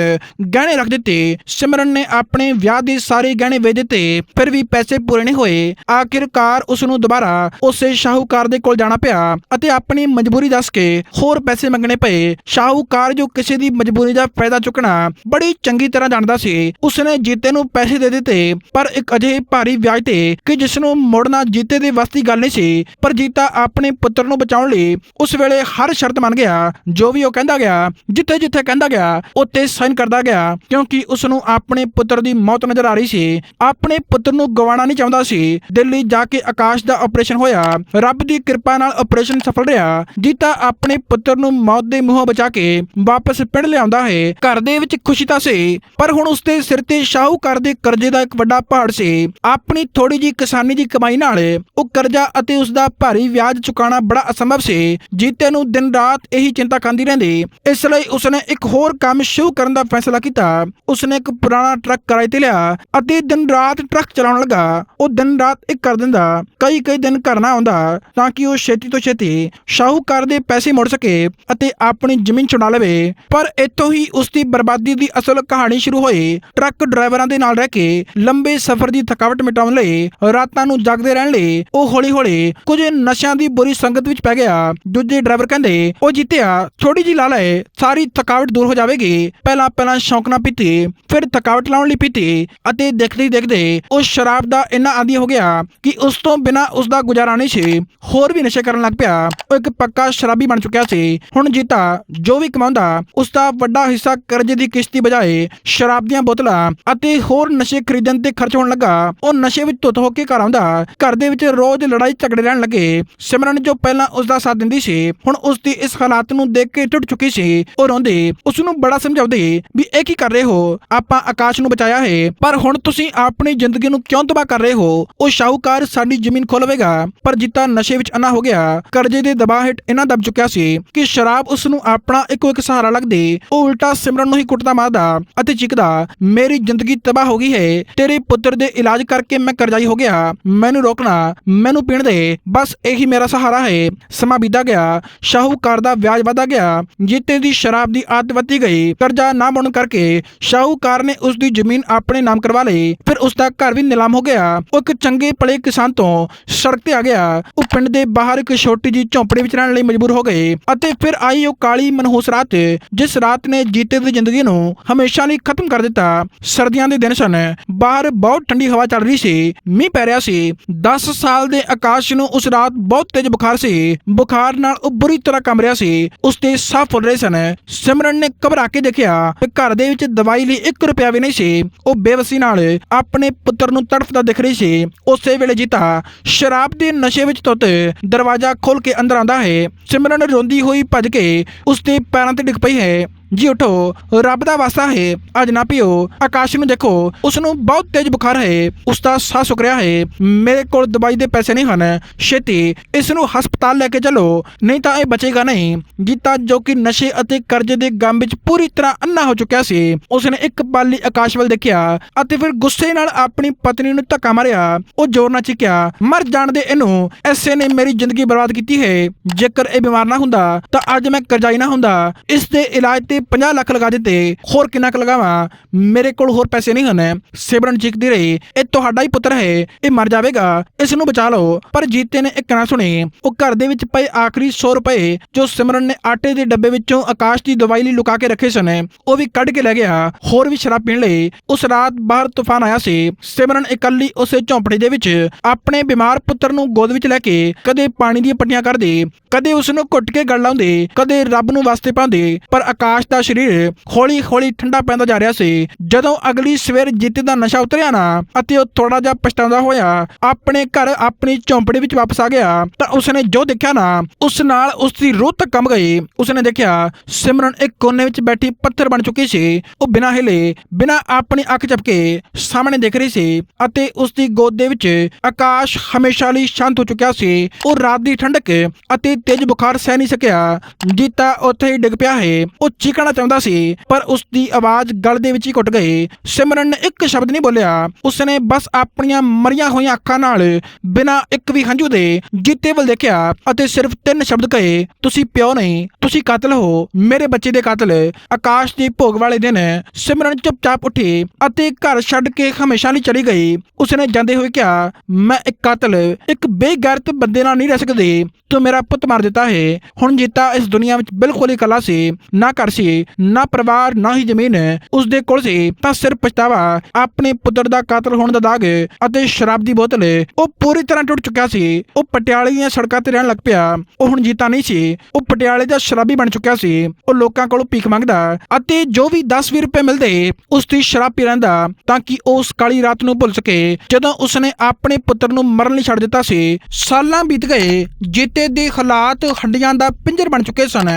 ਗਹਿਣੇ ਰੱਖ ਦਿੱਤੇ। ਸਿਮਰਨ ਨੇ ਆਪਣੇ ਵਿਆਹ ਦੇ ਸਾਰੇ ਗਹਿਣੇ ਵੇਚ ਦਿੱਤੇ, ਫਿਰ ਵੀ ਪੈਸੇ ਪੂਰੇ ਨਹੀਂ ਹੋਏ। ਆਖਿਰਕਾਰ ਉਸ ਨੂੰ ਦੁਬਾਰਾ ਉਸੇ ਸ਼ਾਹੂਕਾਰ ਦੇ ਕੋਲ ਜਾਣਾ ਪਿਆ ਅਤੇ ਆਪਣੀ ਮਜਬੂਰੀ ਦੱਸ ਕੇ ਹੋਰ ਪੈਸੇ ਮੰਗਣੇ ਪਏ। ਸ਼ਾਹੂਕਾਰ ਜੋ ਕਿਸੇ ਦੀ ਮਜਬੂਰੀ ਦਾ ਫਾਇਦਾ ਚੁੱਕਣਾ ਬੜੀ ਚੰਗੀ ਤਰ੍ਹਾਂ ਜਾਣਦਾ ਸੀ, ਉਸਨੇ ਜੀਤੇ ਨੂੰ ਪੈਸੇ ਦੇ ਦਿੱਤੇ, ਪਰ ਇੱਕ ਅਜਿਹੇ ਭਾਰੀ ਵਿਆਜ ਤੇ ਕਿ ਜਿਸ ਨੂੰ ਮੋੜਨਾ ਜੀਤੇ ਦੇ ਵੱਸ ਦੀ ਗੱਲ ਨਹੀਂ ਸੀ, ਪਰ ਜੀਤਾ ਆਪਣੇ ਪੁੱਤਰ ਨੂੰ ਬਚਾਉਣ ਲਈ ਉਸ ਵੇਲੇ ਹਰ ਸ਼ਰਤ ਮੰਨ ਗਿਆ, ਜੋ ਵੀ ਉਹ ਕਹਿੰਦਾ ਗਿਆ, ਜਿੱਥੇ ਜਿੱਥੇ ਕਹਿੰਦਾ ਗਿਆ, ਉੱਥੇ ਸਾਈਨ ਕਰਦਾ ਗਿਆ, ਕਿਉਂਕਿ ਉਸ ਨੂੰ ਆਪਣੇ ਪੁੱਤਰ ਦੀ ਮੌਤ ਨਜ਼ਰ ਆ ਰਹੀ ਸੀ। ਆਪਣੇ ਪੁੱਤਰ ਨੂੰ ਗਵਾਉਣਾ ਨਹੀਂ ਚਾਹੁੰਦਾ ਸੀ। ਦਿੱਲੀ ਜਾ ਕੇ ਆਕਾਸ਼ ਦਾ ਆਪਰੇਸ਼ਨ ਹੋਇਆ। ਰੱਬ ਦੀ ਕਿਰਪਾ ਨਾਲ ਆਪਰੇਸ਼ਨ ਸਫਲ ਰਿਹਾ। ਜੀਤਾ ਆਪਣੇ ਪੁੱਤਰ ਨੂੰ ਨੂੰ ਮੌਤ ਦੇ ਮੂੰਹੋਂ ਬਚਾ ਕੇ ਵਾਪਸ ਪਿੰਡ ਲਿਆਉਂਦਾ ਹੈ। ਘਰ ਦੇ ਵਿੱਚ ਖੁਸ਼ੀ ਤਾਂ ਸੀ, ਪਰ ਹੁਣ ਉਸਦੇ ਸਿਰ ਤੇ ਸ਼ਾਹੂਕਾਰ ਦੇ ਕਰਜ਼ੇ ਦਾ ਇੱਕ ਵੱਡਾ ਪਹਾੜ ਸੀ। ਆਪਣੀ ਥੋੜੀ ਜੀ ਕਿਸਾਨੀ ਦੀ ਕਮਾਈ ਨਾਲ ਉਹ ਕਰਜ਼ਾ ਅਤੇ ਉਸ ਦਾ ਭਾਰੀ ਵਿਆਜ ਚੁਕਾਉਣਾ ਬੜਾ ਅਸੰਭਵ ਸੀ। ਜੀਤੇ ਨੂੰ ਦਿਨ ਰਾਤ ਇਹੀ ਚਿੰਤਾ ਖਾਂਦੀ ਰਹਿੰਦੀ। ਇਸ ਲਈ ਉਸਨੇ ਇੱਕ ਹੋਰ ਕੰਮ ਸ਼ੁਰੂ ਕਰਨ ਦਾ ਫੈਸਲਾ ਕੀਤਾ। ਉਸਨੇ ਇੱਕ ਪੁਰਾਣਾ ਟਰੱਕ ਕਿਰਾਏ ਤੇ ਲਿਆ ਅਤੇ ਦਿਨ ਰਾਤ ਟਰੱਕ ਚਲਾਉਣ ਲੱਗਾ। ਉਹ ਦਿਨ ਰਾਤ ਇੱਕ ਕਰ ਦਿੰਦਾ। ਕਈ ਕਈ ਦਿਨ ਘਰ ਨਾ ਆਉਂਦਾ ਤਾਂ ਕਿ ਉਹ ਛੇਤੀ ਤੋਂ ਛੇਤੀ ਸ਼ਾਹੂਕਾਰ ਦੇ ਪੈਸੇ ਮੋੜ ਸਕੇ। ਅਤੇ ਆਪਣੀ ਜ਼ਮੀਨ ਛੁਡਾ ਲਵੇ। ਪਰ ਇੱਥੋਂ ਹੀ ਉਸ ਦੀ ਬਰਬਾਦੀ ਦੀ ਅਸਲ ਕਹਾਣੀ ਸ਼ੁਰੂ ਹੋਈ। ਟਰੱਕ ਡਰਾਈਵਰਾਂ ਦੇ ਨਾਲ ਰਹਿ ਕੇ ਲੰਬੇ ਸਫ਼ਰ ਦੀ ਥਕਾਵਟ ਮਿਟਾਉਣ ਲਈ ਰਾਤਾਂ ਨੂੰ ਜਾਗਦੇ ਰਹਿਣ ਲਈ ਉਹ ਹੌਲੀ-ਹੌਲੀ ਕੁਝ ਨਸ਼ਿਆਂ ਦੀ ਬੁਰੀ ਸੰਗਤ ਵਿੱਚ ਪੈ ਗਿਆ। ਦੂਜੇ ਡਰਾਈਵਰ ਕਹਿੰਦੇ, ਉਹ ਜਿੱਤਿਆ ਛੋਟੀ ਜੀ ਲਾ ਲੈ, ਸਾਰੀ ਥਕਾਵਟ ਦੂਰ ਹੋ ਜਾਵੇਗੀ। ਪਹਿਲਾਂ ਪਹਿਲਾਂ ਸ਼ੌਂਕ ਨਾਲ ਪੀਤੀ, ਫਿਰ ਥਕਾਵਟ ਲਾਉਣ ਲਈ ਪੀਤੀ ਅਤੇ ਦੇਖਦੇ ਦੇਖਦੇ ਉਹ ਸ਼ਰਾਬ ਦਾ ਇੰਨਾ ਆਦੀ ਹੋ ਗਿਆ ਕਿ ਉਸ ਤੋਂ ਬਿਨਾ ਉਸ ਦਾ ਗੁਜ਼ਾਰਾ ਨਹੀਂ ਸੀ। ਹੋਰ ਵੀ ਨਸ਼ੇ ਕਰਨ ਲੱਗ ਪਿਆ। ਉਹ ਇੱਕ ਪੱਕਾ ਸ਼ਰਾਬੀ ਬਣ ਚੁੱਕਿਆ ਸੀ। ਹੁਣ ਜੀਤਾ, ਜੋ ਵੀ ਕਮਾਉਂਦਾ, ਉਸ ਦਾ ਵੱਡਾ ਹਿੱਸਾ ਕਰਜ਼ੇ ਦੀ ਕਿਸ਼ਤੀ ਬਜਾਏ ਸ਼ਰਾਬ ਦੀਆਂ ਬੋਤਲਾਂ ਅਤੇ ਹੋਰ ਨਸ਼ੇ ਖਰੀਦਣ ਤੇ ਖਰਚ ਹੋਣ ਲੱਗਾ। ਉਹ ਨਸ਼ੇ ਵਿੱਚ ਧੁੱਤ ਹੋ ਕੇ ਘਰ ਆਉਂਦਾ, ਘਰ ਦੇ ਵਿੱਚ ਰੋਜ਼ ਲੜਾਈ ਝਗੜੇ ਰਹਿਣ ਲੱਗੇ। ਸਿਮਰਨ ਜੋ ਪਹਿਲਾਂ ਉਸ ਦਾ ਸਾਥ ਦਿੰਦੀ ਸੀ, ਹੁਣ ਉਸ ਦੀ ਇਸ ਹਾਲਾਤ ਨੂੰ ਦੇਖ ਕੇ ਟੁੱਟ ਚੁੱਕੀ ਸੀ। ਉਹ ਰੋਂਦੀ, ਉਸ ਨੂੰ ਬੜਾ ਸਮਝਾਉਂਦੇ ਵੀ ਇਹ ਕੀ ਕਰ ਰਹੇ ਹੋ? ਆਪਾਂ ਆਕਾਸ਼ ਨੂੰ ਬਚਾਇਆ ਹੈ, ਪਰ ਹੁਣ ਤੁਸੀਂ ਆਪਣੀ ਜ਼ਿੰਦਗੀ ਨੂੰ ਕਿਉਂ ਤਬਾਹ ਕਰ ਰਹੇ ਹੋ? ਉਹ ਸ਼ਾਹੂਕਾਰ ਸਾਡੀ ਜ਼ਮੀਨ ਖੋਲਵੇਗਾ ਪਰ ਜਿੱਤਾ ਨਸ਼ੇ ਵਿੱਚ ਅੰਨਾ ਹੋ ਗਿਆ। ਕਰਜ਼ੇ ਦੇ ਦਬਾਅ ਹੇਠ ਇੰਨਾ ਦਬ ਚੁੱਕਿਆ ਸੀ ਕਿ ਸ਼ਰਾਬ ਉਸ ਨੂੰ ਆਪਣਾ ਇੱਕੋ ਇੱਕ ਸਹਾਰਾ ਲੱਗਦੀ, ਉਹ ਉਲਟਾ ਸਿਮਰਨ ਨੂੰ ਹੀ ਕੁੱਟਦਾ ਮਾਰਦਾ ਅਤੇ ਚੀਕਦਾ, ਮੇਰੀ ਜ਼ਿੰਦਗੀ ਤਬਾਹ ਹੋ ਗਈ ਹੈ, ਤੇਰੇ ਪੁੱਤਰ ਦੇ ਇਲਾਜ ਕਰਕੇ ਮੈਂ ਕਰਜ਼ਾਈ ਹੋ ਗਿਆ, ਮੈਨੂੰ ਰੋਕਣਾ, ਮੈਨੂੰ ਪੀਣ ਦੇ, ਬਸ ਇਹੀ ਮੇਰਾ ਸਹਾਰਾ ਹੈ। ਸਮਾਂ ਬੀਤਾ ਗਿਆ, ਸ਼ਾਹੂਕਾਰ ਦਾ ਵਿਆਜ ਵਧਾ ਗਿਆ, ਜੀਤੇ ਦੀ ਸ਼ਰਾਬ ਦੀ ਆਦਤ ਵੱਧਦੀ ਗਈ, ਕਰਜ਼ਾ ਨਾ ਬਣਨ ਕਰਕੇ ਸ਼ਾਹੂਕਾਰ ਨੇ ਉਸ ਦੀ ਜ਼ਮੀਨ ਆਪਣੇ ਨਾਮ ਕਰਵਾ ਲਈ, ਫਿਰ ਉਸ ਦਾ ਘਰ ਵੀ ਨਿਲਾਮ ਹੋ ਗਿਆ। ਉਹ ਇੱਕ ਚੰਗੇ ਪਲੇ ਕਿਸਾਨ ਤੋਂ ਸੜਕ ਤੇ ਆ ਗਿਆ, ਉਹ ਪਿੰਡ ਦੇ ਬਾਹਰ ਇੱਕ ਛੋਟੀ ਜੀ ਝੌਂਪੜੀ ਵਿੱਚ ਰਹਿਣ ਲਈ ਮਜਬੂਰ ਹੋ ਗਏ ਅਤੇ ਫਿਰ ਆਈ ਉਹ ਕਾਲੀ ਮਨਹੂਸ ਰਾਤ ਜਿਸ ਰਾਤ ਨੇ ਜੀਤੇ ਦੀ ਜ਼ਿੰਦਗੀ ਨੂੰ ਹਮੇਸ਼ਾ ਲਈ ਖਤਮ ਕਰ ਦਿੱਤਾ। ਸਰਦੀਆਂ ਦੇ ਦਿਨ ਸਨ, ਬਾਹਰ ਬਹੁਤ ਠੰਡੀ ਹਵਾ ਚੱਲ ਰਹੀ ਸੀ, ਮੀਂਹ ਪੈ ਰਿਹਾ ਸੀ। 10 ਸਾਲ ਦੇ ਆਕਾਸ਼ ਨੂੰ ਉਸ ਰਾਤ ਬਹੁਤ ਤੇਜ਼ ਬੁਖਾਰ ਸੀ, ਬੁਖਾਰ ਨਾਲ ਉਹ ਬੁਰੀ ਤਰ੍ਹਾਂ ਕੰਬ ਰਿਹਾ ਸੀ। ਉਸ ਦੇ ਸਾਹ ਫੁੱਲ ਰਹੇ ਸਨ। ਸਿਮਰਨ ਨੇ ਘਬਰਾ ਕੇ ਦੇਖਿਆ ਕਿ ਘਰ ਦੇ ਵਿੱਚ ਦਵਾਈ ਲਈ 1 ਰੁਪਿਆ ਵੀ ਨਹੀਂ ਸੀ। ਉਹ ਬੇਵਸੀ ਨਾਲ ਆਪਣੇ ਪੁੱਤਰ ਨੂੰ ਤੜਫਦਾ ਦਿਖ ਰਹੀ ਸੀ। ਉਸੇ ਵੇਲੇ ਜੀਤਾ ਸ਼ਰਾਬ ਦੇ ਨਸ਼ੇ ਵਿੱਚ ਧੁੱਤ ਦਰਵਾਜ਼ਾ ਖੋਲ ਕੇ ਅੰਦਰ ਆਉਂਦਾ ਹੈ। ਸਿਮਰਨ ਰੋਂਦੀ ਹੋਈ ਭੱਜ ਕੇ ਉਸ ਦੇ ਪੈਰਾਂ ਤੇ ਡਿੱਗ ਪਈ ਹੈ। ਜੀ ਉਠੋ ਰੱਬ ਦਾ ਵਾਸਾ ਹੈ, ਅੱਜ ਨਾ ਪਿਓ। ਆਕਾਸ਼ ਨੂੰ ਦੇਖੋ ਉਸ ਨੂੰ ਬਹੁਤ ਤੇਜ਼ ਬੁਖਾਰ ਹੈ। ਉਸ ਦਾ ਸਾਹ ਸੁੱਕ ਰਿਹਾ ਹੈ। ਮੇਰੇ ਕੋਲ ਦਵਾਈ ਦੇ ਪੈਸੇ ਨਹੀਂ ਹਨ। ਛੇਤੀ ਇਸ ਨੂੰ ਹਸਪਤਾਲ ਲੈ ਕੇ ਚਲੋ। ਨਹੀਂ ਤਾਂ ਇਹ ਬਚੇਗਾ ਨਹੀਂ। ਗੀਤਾ ਜੋ ਕਿ ਨਸ਼ੇ ਅਤੇ ਕਰਜ਼ੇ ਦੇ ਗਮ ਵਿੱਚ ਪੂਰੀ ਤਰ੍ਹਾਂ ਅੰਨਾ ਹੋ ਚੁੱਕਿਆ ਸੀ, ਉਸਨੇ ਇੱਕ ਪਲ ਲਈ ਆਕਾਸ਼ ਵੱਲ ਦੇਖਿਆ ਅਤੇ ਫਿਰ ਗੁੱਸੇ ਨਾਲ ਆਪਣੀ ਪਤਨੀ ਨੂੰ ਧੱਕਾ ਮਾਰਿਆ। ਉਹ ਜ਼ੋਰ ਨਾਲ ਚੀਕਿਆ, ਮਰ ਜਾਣ ਦੇ ਇਹਨੂੰ। ਐਸੇ ਨੇ ਮੇਰੀ ਜ਼ਿੰਦਗੀ ਬਰਬਾਦ ਕੀਤੀ ਹੈ। ਜੇਕਰ ਇਹ ਬਿਮਾਰ ਨਾ ਹੁੰਦਾ, ਤਾਂ ਅੱਜ ਮੈਂ ਕਰਜ਼ਾਈ ਨਾ ਹੁੰਦਾ। ਇਸ ਦੇ ਇਲਾਜ ਤੇ 50 ਲੱਖ ਲਗਾ ਦਿੱਤੇ, ਹੋਰ ਕਿੰਨਾ ਕੁ ਲਗਾਵਾਂ? ਮੇਰੇ ਕੋਲ ਹੋਰ ਪੈਸੇ ਨਹੀਂ ਹਨ। ਸਿਮਰਨ ਚੀਕਦੀ ਰਹੀ, ਇਹ ਤੁਹਾਡਾ ਹੀ ਪੁੱਤਰ ਹੈ, ਇਹ ਮਰ ਜਾਵੇਗਾ, ਇਸ ਨੂੰ ਬਚਾ ਲਓ। ਪਰ ਜੀਤੇ ਨੇ ਇੱਕ ਨਾ ਸੁਣੀ, ਉਹ ਘਰ ਦੇ ਵਿੱਚ ਪਏ ਆਖਰੀ 100 ਰੁਪਏ ਜੋ ਸਿਮਰਨ ਨੇ ਆਟੇ ਦੇ ਡੱਬੇ ਵਿੱਚੋਂ ਆਕਾਸ਼ ਦੀ ਦਵਾਈ ਲਈ ਲੁਕਾ ਕੇ ਰੱਖੇ ਸਨ, ਉਹ ਵੀ ਕੱਢ ਕੇ ਲੈ ਗਿਆ, ਹੋਰ ਵੀ ਸ਼ਰਾਬ ਪੀਣ ਲਈ। ਉਸ ਰਾਤ ਬਾਹਰ ਤੂਫਾਨ ਆਇਆ ਸੀ, ਸਿਮਰਨ ਇਕੱਲੀ ਉਸੇ ਝੌਂਪੜੀ ਦੇ ਵਿੱਚ ਆਪਣੇ ਬਿਮਾਰ ਪੁੱਤਰ ਨੂੰ ਗੋਦ ਵਿੱਚ ਲੈ ਕੇ ਕਦੇ ਪਾਣੀ ਦੀਆਂ ਪੱਟੀਆਂ ਕਰਦੇ ਕਦੇ ਉਸ ਨੂੰ ਘੁੱਟ ਕੇ ਗਲ ਲਾਉਂਦੇ, ਕਦੇ ਰੱਬ ਨੂੰ ਵਾਸਤੇ ਪਾਉਂਦੇ, ਪਰ ਆਕਾਸ਼ ਦਾ ਸਰੀਰ ਹੌਲੀ ਹੌਲੀ ਠੰਡਾ ਪੈਂਦਾ ਜਾ ਰਿਹਾ ਸੀ। ਜਦੋਂ ਅਗਲੀ ਸਵੇਰ ਜੀਤੇ ਦਾ ਨਸ਼ਾ ਉਤਰਿਆ ਨਾ, ਅਤੇ ਉਹ ਥੋੜਾ ਜਿਹਾ ਪਛਤਾਉਂਦਾ ਹੋਇਆ, ਆਪਣੇ ਘਰ ਆਪਣੀ ਝੌਂਪੜੀ ਵਿੱਚ ਵਾਪਸ ਆ ਗਿਆ, ਤਾਂ ਉਸਨੇ ਜੋ ਦੇਖਿਆ ਨਾ, ਉਸ ਨਾਲ ਉਸ ਦੀ ਰੂਹ ਤੱਕ ਕੰਬ ਗਈ। ਉਸਨੇ ਦੇਖਿਆ, ਸਿਮਰਨ ਇੱਕ ਕੋਨੇ ਵਿੱਚ ਬੈਠੀ ਪੱਥਰ ਬਣ ਚੁੱਕੀ ਸੀ। ਉਹ ਬਿਨਾਂ ਹਿਲੇ, ਬਿਨਾਂ ਆਪਣੀ ਅੱਖ ਝਪਕੇ ਸਾਹਮਣੇ ਦੇਖ ਰਹੀ ਸੀ, ਅਤੇ ਉਸ ਦੀ ਗੋਦ ਦੇ ਵਿੱਚ ਆਕਾਸ਼ ਹਮੇਸ਼ਾ ਲਈ ਸ਼ਾਂਤ ਹੋ ਚੁੱਕਿਆ ਸੀ। ਉਹ ਰਾਤ ਦੀ ਠੰਡਕ ਅਤੇ ਤੇਜ਼ ਬੁਖਾਰ ਸਹਿ ਨਹੀਂ ਸਕਿਆ। ਜੀਤਾ ਉੱਥੇ ਹੀ ਡਿੱਗ ਪਿਆ ਹੈ। ਉਹ ਚੀਕਣਾ ਚਾਹੁੰਦਾ ਸੀ, ਪਰ ਉਸ ਦੀ ਆਵਾਜ਼ ਗਲ ਦੇ ਵਿੱਚ ਹੀ ਘੁੱਟ ਗਈ। ਸਿਮਰਨ ਨੇ ਇੱਕ ਸ਼ਬਦ ਨਹੀਂ ਬੋਲਿਆ। ਉਸਨੇ ਬਸ ਆਪਣੀਆਂ ਮਰੀਆਂ ਹੋਈਆਂ ਅੱਖਾਂ ਨਾਲ ਬਿਨਾਂ ਇੱਕ ਵੀ ਹੰਝੂ ਦੇ ਜੀਤੇ ਵੱਲ ਦੇਖਿਆ ਅਤੇ ਸਿਰਫ ਤਿੰਨ ਸ਼ਬਦ ਕਹੇ, ਤੁਸੀਂ ਪਿਓ ਨਹੀਂ, ਤੁਸੀਂ ਕਾਤਲ ਹੋ, ਮੇਰੇ ਬੱਚੇ ਦੇ ਕਾਤਲ। ਆਕਾਸ਼ ਦੀ ਭੋਗ ਵਾਲੇ ਦਿਨ ਸਿਮਰਨ ਚੁੱਪਚਾਪ ਉੱਠੀ ਅਤੇ ਘਰ ਛੱਡ ਕੇ ਹਮੇਸ਼ਾ ਲਈ ਚਲੀ ਗਈ। ਉਸਨੇ ਜਾਂਦੇ ਹੋਏ ਕਿਹਾ, ਮੈਂ ਇੱਕ ਕਾਤਲ, ਇੱਕ ਬੇਗੈਰਤ ਬੰਦੇ ਨਾਲ ਨਹੀਂ ਰਹਿ ਸਕਦੀ। ਤੂੰ ਮੇਰਾ ਪੁੱਤ ਮਾਰ ਦਿੱਤਾ ਹੈ। ਹੁਣ ਜੀਤਾ ਇਸ ਦੁਨੀਆ ਵਿੱਚ ਬਿਲਕੁਲ ਹੀ ਇਕੱਲਾ ਸੀ, ਨਾ ਘਰ ਸੀ ਨਾ ਪਰਿਵਾਰ, ਨਾ ਹੀ ਜ਼ਮੀਨ ਉਸ ਦੇ ਕੋਲ ਸੀ। ਤਾਂ ਸਿਰ ਪਛਤਾਵਾ ਆਪਣੇ ਪੁੱਤਰ ਦਾ ਕਾਤਲ ਹੋਣ ਦਾ ਦਾਗ ਅਤੇ ਸ਼ਰਾਬ ਦੀ ਬੋਤਲ ਉਹ ਪੂਰੀ ਤਰ੍ਹਾਂ ਟੁੱਟ ਚੁੱਕਿਆ ਸੀ। ਉਹ ਪਟਿਆਲੇ ਦੀਆਂ ਸੜਕਾਂ ਤੇ ਰਹਿਣ ਲੱਗ ਪਿਆ। ਉਹ ਹੁਣ ਜੀਤਾ ਨਹੀਂ ਸੀ। ਉਹ ਪਟਿਆਲੇ ਦਾ ਸ਼ਰਾਬੀ ਬਣ ਚੁੱਕਿਆ ਸੀ। ਉਹ ਲੋਕਾਂ ਕੋਲੋਂ ਭੀਖ ਮੰਗਦਾ ਅਤੇ ਜੋ ਵੀ 10-20 ਰੁਪਏ ਮਿਲਦੇ ਉਸ ਦੀ ਸ਼ਰਾਬ ਪੀ ਰਹਿੰਦਾ ਤਾਂ ਕਿ ਉਹ ਉਸ ਕਾਲੀ ਰਾਤ ਨੂੰ ਭੁੱਲ ਸਕੇ। ਜਦੋਂ ਉਸਨੇ ਆਪਣੇ ਪੁੱਤਰ ਨੂੰ ਮਰਨ ਲਈ ਛੱਡ ਦਿੱਤਾ ਸੀ, ਸਾਲਾਂ ਬੀਤ ਗਏ। ਜੀਤੇ ਦੇ ਹਾਲਾਤ ਹੱਡੀਆਂ ਦਾ ਪਿੰਜਰ ਬਣ ਚੁੱਕੇ ਸਨ।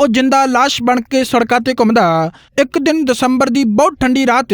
ਉਹ ਜਿੰਦਾ ਲਾਸ਼ ਬਣ ਕੇ ਸੜਕਾਂ ਤੇ ਘੁੰਮਦਾ। ਇੱਕ ਦਿਨ ਦਸੰਬਰ ਦੀ ਬਹੁਤ ਠੰਡੀ ਰਾਤ,